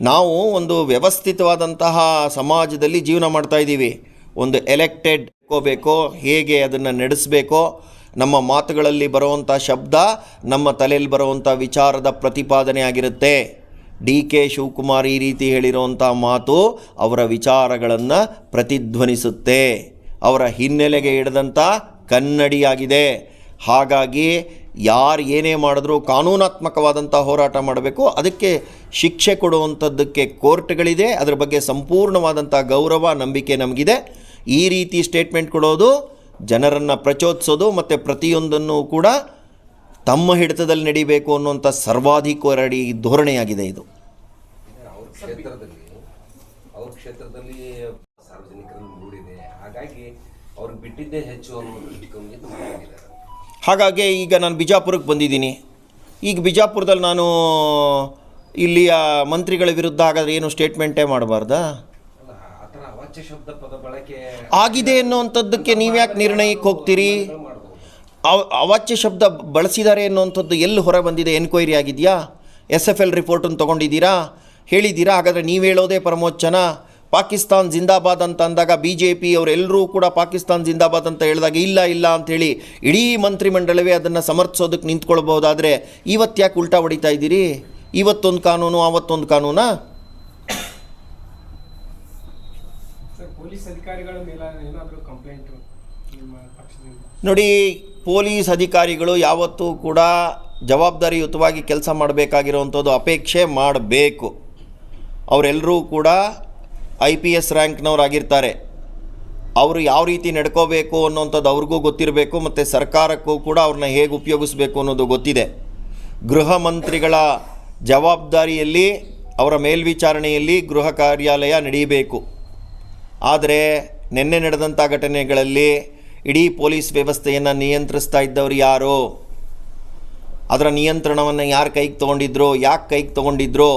ನಾವು ಒಂದು ವ್ಯವಸ್ಥಿತವಾದಂತಹ ಸಮಾಜದಲ್ಲಿ ಜೀವನ ಮಾಡ್ತಾ ಇದ್ದೀವಿ. ಒಂದು ಎಲೆಕ್ಟೆಡ್ ಕೋಬೇಕು ಹೇಗೆ ಅದನ್ನು ನಡೆಸಬೇಕೋ, ನಮ್ಮ ಮಾತುಗಳಲ್ಲಿ ಬರುವಂಥ ಶಬ್ದ, ನಮ್ಮ ತಲೆಯಲ್ಲಿ ಬರುವಂಥ ವಿಚಾರದ ಪ್ರತಿಪಾದನೆ ಆಗಿರುತ್ತೆ. ಡಿ ಕೆ ಶಿವಕುಮಾರ್ ಈ ರೀತಿ ಹೇಳಿರುವಂಥ ಮಾತು ಅವರ ವಿಚಾರಗಳನ್ನು ಪ್ರತಿಧ್ವನಿಸುತ್ತೆ. ಅವರ ಹಿನ್ನೆಲೆಗೆ ಹಿಡಿದಂಥ ಕನ್ನಡಿಯಾಗಿದೆ. ಹಾಗಾಗಿ ಯಾರು ಏನೇ ಮಾಡಿದ್ರೂ ಕಾನೂನಾತ್ಮಕವಾದಂಥ ಹೋರಾಟ ಮಾಡಬೇಕು. ಅದಕ್ಕೆ ಶಿಕ್ಷೆ ಕೊಡುವಂಥದ್ದಕ್ಕೆ ಕೋರ್ಟ್ಗಳಿದೆ. ಅದರ ಬಗ್ಗೆ ಸಂಪೂರ್ಣವಾದಂಥ ಗೌರವ, ನಂಬಿಕೆ ನಮಗಿದೆ. ಈ ರೀತಿ ಸ್ಟೇಟ್ಮೆಂಟ್ ಕೊಡೋದು ಜನರನ್ನು ಪ್ರಚೋದಿಸೋದು ಮತ್ತು ಪ್ರತಿಯೊಂದನ್ನು ಕೂಡ ತಮ್ಮ ಹಿಡಿತದಲ್ಲಿ ನಡಿಬೇಕು ಅನ್ನುವಂಥ ಸರ್ವಾಧಿಕಾರಿ ಧೋರಣೆಯಾಗಿದೆ ಇದು. ಕ್ಷೇತ್ರದಲ್ಲಿ ಹಾಗಾಗಿ ಬಿಟ್ಟಿದ್ದೇ ಹೆಚ್ಚು ಈಗ ನಾನು ಬಿಜಾಪುರಕ್ಕೆ ಬಂದಿದ್ದೀನಿ. ಈಗ ಬಿಜಾಪುರದಲ್ಲಿ ನಾನು ಇಲ್ಲಿಯ ಮಂತ್ರಿಗಳ ವಿರುದ್ಧ ಹಾಗಾದರೆ ಏನು ಸ್ಟೇಟ್ಮೆಂಟೇ ಮಾಡಬಾರ್ದಾ? ಆಗಿದೆ ಅನ್ನುವಂಥದ್ದಕ್ಕೆ ನೀವ್ಯಾಕೆ ನಿರ್ಣಯಕ್ಕೆ ಹೋಗ್ತೀರಿ? ಅವ ಅವಾಚ್ಯ ಶಬ್ದ ಬಳಸಿದ್ದಾರೆ ಅನ್ನುವಂಥದ್ದು ಎಲ್ಲಿ ಹೊರ ಬಂದಿದೆ ಎನ್ಕ್ವೈರಿ ಆಗಿದೆಯಾ ಎಸ್ ಎಫ್ ಎಲ್ ರಿಪೋರ್ಟನ್ನು ತೊಗೊಂಡಿದ್ದೀರಾ? ಹೇಳಿದ್ದೀರಾ? ಹಾಗಾದರೆ ನೀವು ಹೇಳೋದೇ ಪರಮೋಚ್ಚನ. ಪಾಕಿಸ್ತಾನ್ ಜಿಂದಾಬಾದ್ ಅಂತ ಅಂದಾಗ ಬಿ ಜೆ ಪಿ ಅವರೆಲ್ಲರೂ ಕೂಡ ಪಾಕಿಸ್ತಾನ್ ಜಿಂದಾಬಾದ್ ಅಂತ ಹೇಳಿದಾಗ ಇಲ್ಲ ಇಲ್ಲ ಅಂಥೇಳಿ ಇಡೀ ಮಂತ್ರಿಮಂಡಲವೇ ಅದನ್ನು ಸಮರ್ಥಿಸೋದಕ್ಕೆ ನಿಂತ್ಕೊಳ್ಬಹುದಾದರೆ ಇವತ್ತು ಯಾಕೆ ಉಲ್ಟಾ ಹೊಡಿತಾ ಇದ್ದೀರಿ? ಇವತ್ತೊಂದು ಕಾನೂನು ಆವತ್ತೊಂದು ಕಾನೂನಾ? ನೋಡಿ ಪೊಲೀಸ್ ಅಧಿಕಾರಿಗಳು ಯಾವತ್ತೂ ಕೂಡ ಜವಾಬ್ದಾರಿಯುತವಾಗಿ ಕೆಲಸ ಮಾಡಬೇಕಾಗಿರುವಂಥದ್ದು ಅಪೇಕ್ಷೆ ಮಾಡಬೇಕು. ಅವರೆಲ್ಲರೂ ಕೂಡ ಐ ಪಿ ಎಸ್ ರ್ಯಾಂಕ್ನವರಾಗಿರ್ತಾರೆ. ಅವರು ಯಾವ ರೀತಿ ನಡ್ಕೋಬೇಕು ಅನ್ನೋಂಥದ್ದು ಅವ್ರಿಗೂ ಗೊತ್ತಿರಬೇಕು ಮತ್ತು ಸರ್ಕಾರಕ್ಕೂ ಕೂಡ ಅವ್ರನ್ನ ಹೇಗೆ ಉಪಯೋಗಿಸ್ಬೇಕು ಅನ್ನೋದು ಗೊತ್ತಿದೆ. ಗೃಹ ಮಂತ್ರಿಗಳ ಜವಾಬ್ದಾರಿಯಲ್ಲಿ, ಅವರ ಮೇಲ್ವಿಚಾರಣೆಯಲ್ಲಿ ಗೃಹ ಕಾರ್ಯಾಲಯ ನಡೆಯಬೇಕು. ಆದರೆ ನಿನ್ನೆ ನಡೆದಂಥ ಘಟನೆಗಳಲ್ಲಿ ಇಡೀ ಪೊಲೀಸ್ ವ್ಯವಸ್ಥೆಯನ್ನು ನಿಯಂತ್ರಿಸ್ತಾ ಇದ್ದವರು ಯಾರು? ಅದರ ನಿಯಂತ್ರಣವನ್ನು ಯಾರು ಕೈಗೆ ತೊಗೊಂಡಿದ್ರು ಯಾಕೆ ಕೈಗೆ ತೊಗೊಂಡಿದ್ರು?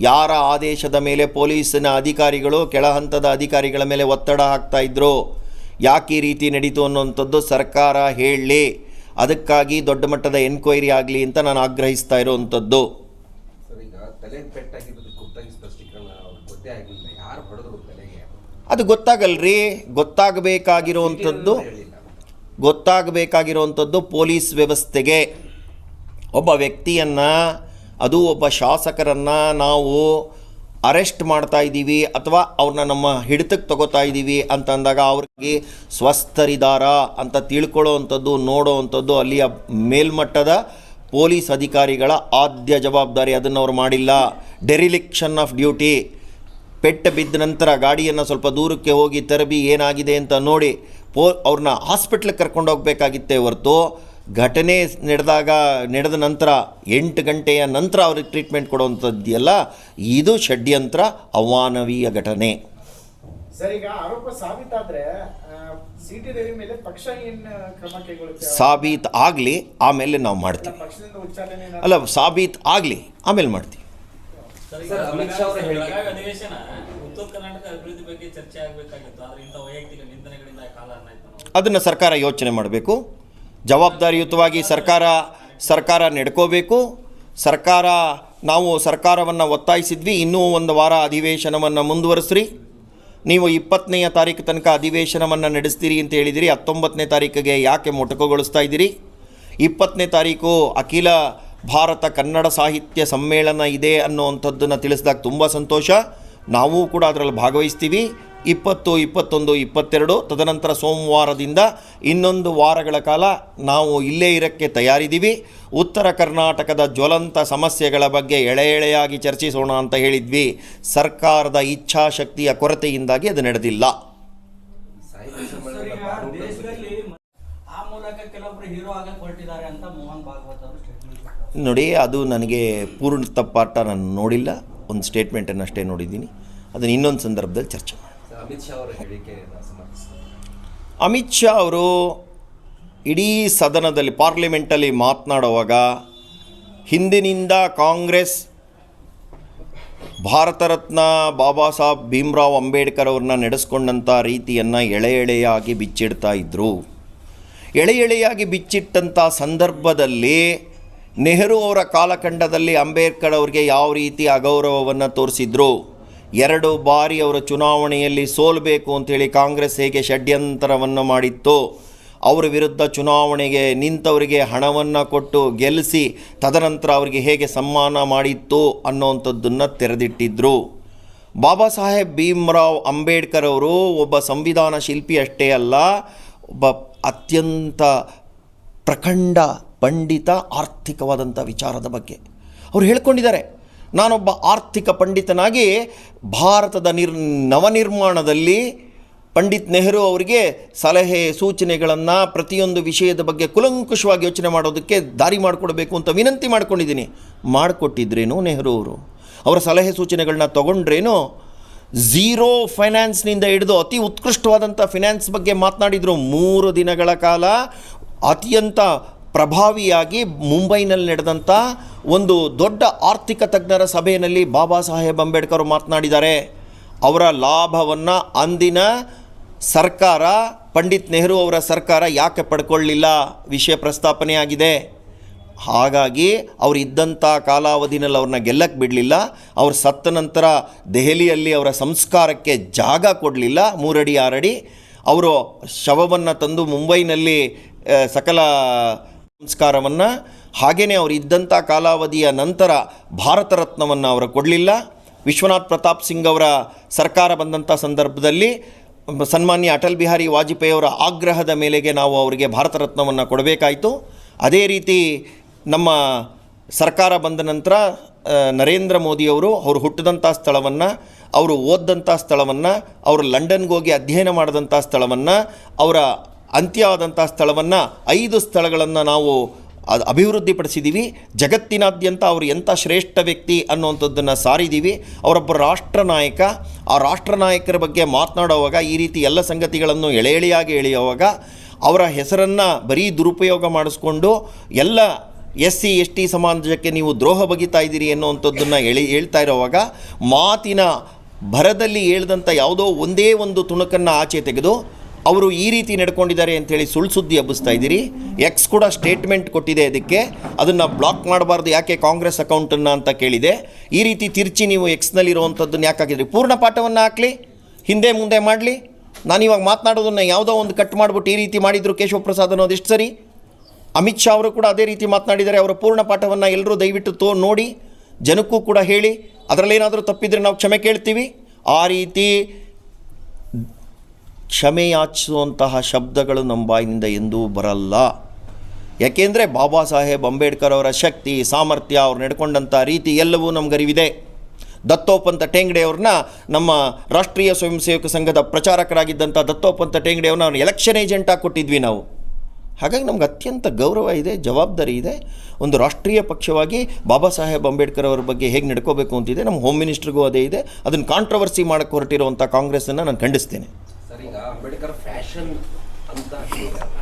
ಯಾರ ಆದೇಶದ ಮೇಲೆ ಪೊಲೀಸಿನ ಅಧಿಕಾರಿಗಳು ಕೆಳ ಹಂತದ ಅಧಿಕಾರಿಗಳ ಮೇಲೆ ಒತ್ತಡ ಹಾಕ್ತಾ ಇದ್ರು? ಯಾಕೆ ಈ ರೀತಿ ನಡೀತು ಅನ್ನುವಂಥದ್ದು ಸರ್ಕಾರ ಹೇಳಲಿ. ಅದಕ್ಕಾಗಿ ದೊಡ್ಡ ಮಟ್ಟದ ಎನ್ಕ್ವೈರಿ ಆಗಲಿ ಅಂತ ನಾನು ಆಗ್ರಹಿಸ್ತಾ ಇರೋವಂಥದ್ದು ಅದು ಗೊತ್ತಾಗಲ್ರಿ. ಗೊತ್ತಾಗಬೇಕಾಗಿರುವಂಥದ್ದು ಗೊತ್ತಾಗಬೇಕಾಗಿರುವಂಥದ್ದು ಪೊಲೀಸ್ ವ್ಯವಸ್ಥೆಗೆ. ಒಬ್ಬ ವ್ಯಕ್ತಿಯನ್ನು, ಅದು ಒಬ್ಬ ಶಾಸಕರನ್ನು ನಾವು ಅರೆಸ್ಟ್ ಮಾಡ್ತಾ ಇದ್ದೀವಿ, ಅಥವಾ ಅವ್ರನ್ನ ನಮ್ಮ ಹಿಡಿತಕ್ಕೆ ತಗೋತಾ ಇದ್ದೀವಿ ಅಂತ ಅಂದಾಗ ಅವ್ರಿಗೆ ಸ್ವಸ್ಥರಿದಾರ ಅಂತ ತಿಳ್ಕೊಳ್ಳೋ ಅಂಥದ್ದು ನೋಡೋ ಅಂಥದ್ದು ಅಲ್ಲಿಯ ಮೇಲ್ಮಟ್ಟದ ಪೊಲೀಸ್ ಅಧಿಕಾರಿಗಳ ಆದ್ಯ ಜವಾಬ್ದಾರಿ. ಅದನ್ನು ಅವ್ರು ಮಾಡಿಲ್ಲ. Dereliction of duty. ಪೆಟ್ಟು ಬಿದ್ದ ನಂತರ ಗಾಡಿಯನ್ನು ಸ್ವಲ್ಪ ದೂರಕ್ಕೆ ಹೋಗಿ ತರಬಿ ಏನಾಗಿದೆ ಅಂತ ನೋಡಿ. ಪೋ ಅವ್ರನ್ನ ಹಾಸ್ಪಿಟ್ಲಿಗೆ ಕರ್ಕೊಂಡು ಹೋಗಬೇಕಾಗಿತ್ತೆ ಹೊರತು ಘಟನೆ ನಡೆದಾಗ ನಡೆದ ನಂತರ ಎಂಟು ಗಂಟೆಯ ನಂತರ ಅವ್ರಿಗೆ ಟ್ರೀಟ್ಮೆಂಟ್ ಕೊಡುವಂಥದ್ದೆಲ್ಲ ಇದು ಷಡ್ಯಂತ್ರ ಅವಾನವೀಯ ಘಟನೆ. ಸರ್ ಈಗ ಆರೋಪ ಸಾಬೀತಾದ್ರೆ ಸಿ ಟಿ ರವಿ ಮೇಲೆ ಪಕ್ಷ ಏನ್ ಕ್ರಮ ಕೈಗೊಳ್ಳುತ್ತೆ? ಸಾಬೀತು ಆಗಲಿ ಆಮೇಲೆ ನಾವು ಮಾಡ್ತೀವಿ. ಅಲ್ಲ ಸಾಬೀತು ಆಗಲಿ ಆಮೇಲೆ ಮಾಡ್ತೀವಿ. ಅದನ್ನು ಸರ್ಕಾರ ಯೋಚನೆ ಮಾಡಬೇಕು. ಜವಾಬ್ದಾರಿಯುತವಾಗಿ ಸರ್ಕಾರ ಸರ್ಕಾರ ನಡ್ಕೋಬೇಕು. ಸರ್ಕಾರ, ನಾವು ಸರ್ಕಾರವನ್ನು ಒತ್ತಾಯಿಸಿದ್ವಿ, ಇನ್ನೂ ಒಂದು ವಾರ ಅಧಿವೇಶನವನ್ನು ಮುಂದುವರಿಸ್ರಿ. ನೀವು ಇಪ್ಪತ್ತನೆಯ ತಾರೀಕು ತನಕ ಅಧಿವೇಶನವನ್ನು ನಡೆಸ್ತೀರಿ ಅಂತ ಹೇಳಿದಿರಿ, ಹತ್ತೊಂಬತ್ತನೇ ತಾರೀಕಿಗೆ ಯಾಕೆ ಮೊಟಕುಗೊಳಿಸ್ತಾ ಇದ್ದೀರಿ? ಇಪ್ಪತ್ತನೇ ತಾರೀಕು ಅಖಿಲ ಭಾರತ ಕನ್ನಡ ಸಾಹಿತ್ಯ ಸಮ್ಮೇಳನ ಇದೆ ಅನ್ನುವಂಥದ್ದನ್ನು ತಿಳಿಸಿದಾಗ ತುಂಬ ಸಂತೋಷ. ನಾವು ಕೂಡ ಅದರಲ್ಲಿ ಭಾಗವಹಿಸ್ತೀವಿ. ಇಪ್ಪತ್ತು, ಇಪ್ಪತ್ತೊಂದು, ಇಪ್ಪತ್ತೆರಡು. ತದನಂತರ ಸೋಮವಾರದಿಂದ ಇನ್ನೊಂದು ವಾರಗಳ ಕಾಲ ನಾವು ಇಲ್ಲೇ ಇರಕ್ಕೆ ತಯಾರಿದ್ದೀವಿ. ಉತ್ತರ ಕರ್ನಾಟಕದ ಜ್ವಲಂತ ಸಮಸ್ಯೆಗಳ ಬಗ್ಗೆ ಎಳೆ ಎಳೆಯಾಗಿ ಚರ್ಚಿಸೋಣ ಅಂತ ಹೇಳಿದ್ವಿ. ಸರ್ಕಾರದ ಇಚ್ಛಾಶಕ್ತಿಯ ಕೊರತೆಯಿಂದಾಗಿ ಅದು ನಡೆದಿಲ್ಲ. ನೋಡಿ, ಅದು ನನಗೆ ಪೂರ್ಣ ತಪ್ಪಾಟ ನಾನು ನೋಡಿಲ್ಲ. ಒಂದು ಸ್ಟೇಟ್ಮೆಂಟನ್ನು ಅಷ್ಟೇ ನೋಡಿದ್ದೀನಿ. ಅದನ್ನು ಇನ್ನೊಂದು ಸಂದರ್ಭದಲ್ಲಿ ಚರ್ಚೆ ಮಾಡಿ ಅಮಿತ್ ಶಾ ಅವರ ಅಮಿತ್ ಶಾ ಅವರು ಇಡೀ ಸದನದಲ್ಲಿ ಪಾರ್ಲಿಮೆಂಟಲ್ಲಿ ಮಾತನಾಡುವಾಗ ಹಿಂದಿನಿಂದ ಕಾಂಗ್ರೆಸ್ ಭಾರತ ರತ್ನ ಬಾಬಾ ಸಾಹೇಬ್ ಭೀಮ್ರಾವ್ ಅಂಬೇಡ್ಕರ್ ಅವ್ರನ್ನ ನಡೆಸ್ಕೊಂಡಂಥ ರೀತಿಯನ್ನು ಎಳೆ ಎಳೆಯಾಗಿ ಬಿಚ್ಚಿಡ್ತಾ ಇದ್ದರು ಎಳೆ ಎಳೆಯಾಗಿ ಬಿಚ್ಚಿಟ್ಟಂಥ ಸಂದರ್ಭದಲ್ಲಿ ನೆಹರು ಅವರ ಕಾಲಖಂಡದಲ್ಲಿ ಅಂಬೇಡ್ಕರ್ ಅವರಿಗೆ ಯಾವ ರೀತಿ ಅಗೌರವವನ್ನು ತೋರಿಸಿದ್ರು? ಎರಡು ಬಾರಿ ಅವರ ಚುನಾವಣೆಯಲ್ಲಿ ಸೋಲಬೇಕು ಅಂತೇಳಿ ಕಾಂಗ್ರೆಸ್ ಹೇಗೆ ಷಡ್ಯಂತರವನ್ನು ಮಾಡಿತ್ತು, ಅವರ ವಿರುದ್ಧ ಚುನಾವಣೆಗೆ ನಿಂತವರಿಗೆ ಹಣವನ್ನು ಕೊಟ್ಟು ಗೆಲ್ಲಿಸಿ ತದನಂತರ ಅವರಿಗೆ ಹೇಗೆ ಸಮ್ಮಾನ ಮಾಡಿತ್ತು ಅನ್ನೋವಂಥದ್ದನ್ನು ತೆರೆದಿಟ್ಟಿದ್ರು. ಬಾಬಾ ಸಾಹೇಬ್ ಭೀಮ್ರಾವ್ ಅಂಬೇಡ್ಕರ್ ಅವರು ಒಬ್ಬ ಸಂವಿಧಾನ ಶಿಲ್ಪಿ ಅಷ್ಟೇ ಅಲ್ಲ, ಒಬ್ಬ ಅತ್ಯಂತ ಪ್ರಖಂಡ ಪಂಡಿತ ಆರ್ಥಿಕವಾದಂಥ ವಿಚಾರದ ಬಗ್ಗೆ. ಅವರು ಹೇಳ್ಕೊಂಡಿದ್ದಾರೆ, ನಾನೊಬ್ಬ ಆರ್ಥಿಕ ಪಂಡಿತನಾಗಿ ಭಾರತದ ನಿರ್, ನವನಿರ್ಮಾಣದಲ್ಲಿ ಪಂಡಿತ್ ನೆಹರು ಅವರಿಗೆ ಸಲಹೆ ಸೂಚನೆಗಳನ್ನು ಪ್ರತಿಯೊಂದು ವಿಷಯದ ಬಗ್ಗೆ ಕುಲಂಕುಷವಾಗಿ ಯೋಚನೆ ಮಾಡೋದಕ್ಕೆ ದಾರಿ ಮಾಡಿಕೊಡಬೇಕು ಅಂತ ವಿನಂತಿ ಮಾಡ್ಕೊಂಡಿದ್ದೀನಿ. ಮಾಡಿಕೊಟ್ಟಿದ್ರೇನು ನೆಹರು ಅವರು. ಅವರ ಸಲಹೆ ಸೂಚನೆಗಳನ್ನ ತೊಗೊಂಡ್ರೇನು ಝೀರೋ ಫೈನಾನ್ಸ್ನಿಂದ ಹಿಡಿದು ಅತಿ ಉತ್ಕೃಷ್ಟವಾದಂಥ ಫಿನಾನ್ಸ್ ಬಗ್ಗೆ ಮಾತನಾಡಿದರು ಮೂರು ದಿನಗಳ ಕಾಲ, ಅತ್ಯಂತ ಪ್ರಭಾವಿಯಾಗಿ ಮುಂಬೈನಲ್ಲಿ ನಡೆದಂಥ ಒಂದು ದೊಡ್ಡ ಆರ್ಥಿಕ ತಜ್ಞರ ಸಭೆಯಲ್ಲಿ ಬಾಬಾ ಸಾಹೇಬ್ ಅಂಬೇಡ್ಕರ್ ಮಾತನಾಡಿದ್ದಾರೆ. ಅವರ ಲಾಭವನ್ನು ಅಂದಿನ ಸರ್ಕಾರ, ಪಂಡಿತ್ ನೆಹರು ಅವರ ಸರ್ಕಾರ ಯಾಕೆ ಪಡ್ಕೊಳ್ಳಿಲ್ಲ? ವಿಷಯ ಪ್ರಸ್ತಾಪನೆಯಾಗಿದೆ. ಹಾಗಾಗಿ ಅವರು ಇದ್ದಂಥ ಕಾಲಾವಧಿನಲ್ಲಿ ಅವ್ರನ್ನ ಗೆಲ್ಲಕ್ಕೆ ಬಿಡಲಿಲ್ಲ. ಅವ್ರು ಸತ್ತ ನಂತರ ದೆಹಲಿಯಲ್ಲಿ ಅವರ ಸಂಸ್ಕಾರಕ್ಕೆ ಜಾಗ ಕೊಡಲಿಲ್ಲ, ಮೂರಡಿ, ಆರಡಿ. ಅವರು ಶವವನ್ನು ತಂದು ಮುಂಬೈನಲ್ಲಿ ಸಕಲ ಸಂಸ್ಕಾರವನ್ನು ಹಾಗೆಯೇ ಅವರು ಇದ್ದಂಥ ಕಾಲಾವಧಿಯ ನಂತರ ಭಾರತ ರತ್ನವನ್ನು ಅವರು ಕೊಡಲಿಲ್ಲ. ವಿಶ್ವನಾಥ್ ಪ್ರತಾಪ್ ಸಿಂಗ್ ಅವರ ಸರ್ಕಾರ ಬಂದಂಥ ಸಂದರ್ಭದಲ್ಲಿ ಸನ್ಮಾನ್ಯ ಅಟಲ್ ಬಿಹಾರಿ ವಾಜಪೇಯಿ ಅವರ ಆಗ್ರಹದ ಮೇಲೆಗೆ ನಾವು ಅವರಿಗೆ ಭಾರತ ರತ್ನವನ್ನು ಕೊಡಬೇಕಾಯಿತು. ಅದೇ ರೀತಿ ನಮ್ಮ ಸರ್ಕಾರ ಬಂದ ನಂತರ ನರೇಂದ್ರ ಮೋದಿಯವರು ಅವರು ಹುಟ್ಟಿದಂಥ ಸ್ಥಳವನ್ನು, ಅವರು ಓದ್ದಂಥ ಸ್ಥಳವನ್ನು, ಅವರು ಲಂಡನ್ಗೆ ಹೋಗಿ ಅಧ್ಯಯನ ಮಾಡಿದಂಥ ಸ್ಥಳವನ್ನು, ಅವರ ಅಂತ್ಯ ಆದಂಥ ಸ್ಥಳವನ್ನು, ಐದು ಸ್ಥಳಗಳನ್ನು ನಾವು ಅದು ಅಭಿವೃದ್ಧಿಪಡಿಸಿದ್ದೀವಿ ಜಗತ್ತಿನಾದ್ಯಂತ ಅವರು ಎಂಥ ಶ್ರೇಷ್ಠ ವ್ಯಕ್ತಿ ಅನ್ನುವಂಥದ್ದನ್ನು ಸಾರಿದ್ದೀವಿ ಅವರೊಬ್ಬ ರಾಷ್ಟ್ರ ನಾಯಕ ಆ ರಾಷ್ಟ್ರ ನಾಯಕರ ಬಗ್ಗೆ ಮಾತನಾಡುವಾಗ, ಈ ರೀತಿ ಎಲ್ಲ ಸಂಗತಿಗಳನ್ನು ಎಳೆ ಎಳೆಯಾಗಿ ಎಳೆಯುವಾಗ, ಅವರ ಹೆಸರನ್ನು ಬರೀ ದುರುಪಯೋಗ ಮಾಡಿಸ್ಕೊಂಡು, ಎಲ್ಲ ಎಸ್ ಸಿ ಎಸ್ ಟಿ ಸಮಾಜಕ್ಕೆ ನೀವು ದ್ರೋಹ ಬಗಿತಾ ಇದ್ದೀರಿ ಅನ್ನುವಂಥದ್ದನ್ನು ಎಳಿ, ಹೇಳ್ತಾ ಇರೋವಾಗ, ಮಾತಿನ ಭರದಲ್ಲಿ ಹೇಳ್ದಂಥ ಯಾವುದೋ ಒಂದೇ ಒಂದು ತುಣುಕನ್ನು ಆಚೆ ತೆಗೆದು ಅವರು ಈ ರೀತಿ ನಡ್ಕೊಂಡಿದ್ದಾರೆ ಅಂತೇಳಿ ಸುಳ್ಳು ಸುದ್ದಿ ಹಬ್ಬಿಸ್ತಾ ಇದ್ದೀರಿ. ಎಕ್ಸ್ ಕೂಡ ಸ್ಟೇಟ್ಮೆಂಟ್ ಕೊಟ್ಟಿದೆ ಅದಕ್ಕೆ ಅದನ್ನು ಬ್ಲಾಕ್ ಮಾಡಬಾರ್ದು. ಯಾಕೆ ಕಾಂಗ್ರೆಸ್ ಅಕೌಂಟನ್ನು ಅಂತ ಕೇಳಿದೆ. ಈ ರೀತಿ ತಿರ್ಚಿ ನೀವು ಎಕ್ಸ್ನಲ್ಲಿರುವಂಥದ್ದನ್ನು ಯಾಕೆ ಹಾಕಿದ್ರಿ? ಪೂರ್ಣ ಪಾಠವನ್ನು ಹಾಕಲಿ? ಹಿಂದೆ ಮುಂದೆ ಮಾಡಲಿ? ನಾನಿವಾಗ ಮಾತನಾಡೋದನ್ನು ಯಾವುದೋ ಒಂದು ಕಟ್ ಮಾಡಿಬಿಟ್ಟು ಈ ರೀತಿ ಮಾಡಿದರು ಕೇಶವ ಪ್ರಸಾದ್ ಅನ್ನೋದು ಎಷ್ಟು ಸರಿ? ಅಮಿತ್ ಶಾ ಅವರು ಕೂಡ ಅದೇ ರೀತಿ ಮಾತನಾಡಿದ್ದಾರೆ. ಅವರ ಪೂರ್ಣ ಪಾಠವನ್ನು ಎಲ್ಲರೂ ದಯವಿಟ್ಟು ತೋ ನೋಡಿ. ಜನಕ್ಕೂ ಕೂಡ ಹೇಳಿ. ಅದರಲ್ಲೇನಾದರೂ ತಪ್ಪಿದರೆ ನಾವು ಕ್ಷಮೆ ಕೇಳ್ತೀವಿ. ಆ ರೀತಿ ಕ್ಷಮೆ ಯಾಚಿಸುವಂತಹ ಶಬ್ದಗಳು ನಮ್ಮ ಬಾಯಿನಿಂದ ಎಂದೂ ಬರಲ್ಲ. ಯಾಕೆಂದರೆ ಬಾಬಾ ಸಾಹೇಬ್ ಅಂಬೇಡ್ಕರ್ ಅವರ ಶಕ್ತಿ, ಸಾಮರ್ಥ್ಯ, ಅವ್ರು ನಡ್ಕೊಂಡಂಥ ರೀತಿ ಎಲ್ಲವೂ ನಮಗರಿವಿದೆ. ದತ್ತೋಪಂತ ಟೇಂಗ್ಡೆ ಅವ್ರನ್ನ ನಮ್ಮ ರಾಷ್ಟ್ರೀಯ ಸ್ವಯಂ ಸೇವಕ ಸಂಘದ ಪ್ರಚಾರಕರಾಗಿದ್ದಂಥ ದತ್ತೋಪಂತ ಟೇಂಗಡೆ ಅವ್ರನ್ನ ಎಲೆಕ್ಷನ್ ಏಜೆಂಟಾಗಿ ಕೊಟ್ಟಿದ್ವಿ ನಾವು. ಹಾಗಾಗಿ ನಮ್ಗೆ ಅತ್ಯಂತ ಗೌರವ ಇದೆ, ಜವಾಬ್ದಾರಿ ಇದೆ. ಒಂದು ರಾಷ್ಟ್ರೀಯ ಪಕ್ಷವಾಗಿ ಬಾಬಾ ಸಾಹೇಬ್ ಅಂಬೇಡ್ಕರ್ ಅವರ ಬಗ್ಗೆ ಹೇಗೆ ನಡ್ಕೋಬೇಕು ಅಂತಿದೆ, ನಮ್ಮ ಹೋಮ್ ಮಿನಿಸ್ಟ್ರಿಗೂ ಅದೇ ಇದೆ. ಅದನ್ನು ಕಾಂಟ್ರವರ್ಸಿ ಮಾಡೋಕ್ಕೆ ಹೊರಟಿರುವಂಥ ಕಾಂಗ್ರೆಸ್ಸನ್ನು ನಾನು ಖಂಡಿಸ್ತೇನೆ. ಅಂಬೇಡ್ಕರ್ ಫ್ಯಾಷನ್ ಅಂತ ಹೇಳಿದ್ದಾರೆ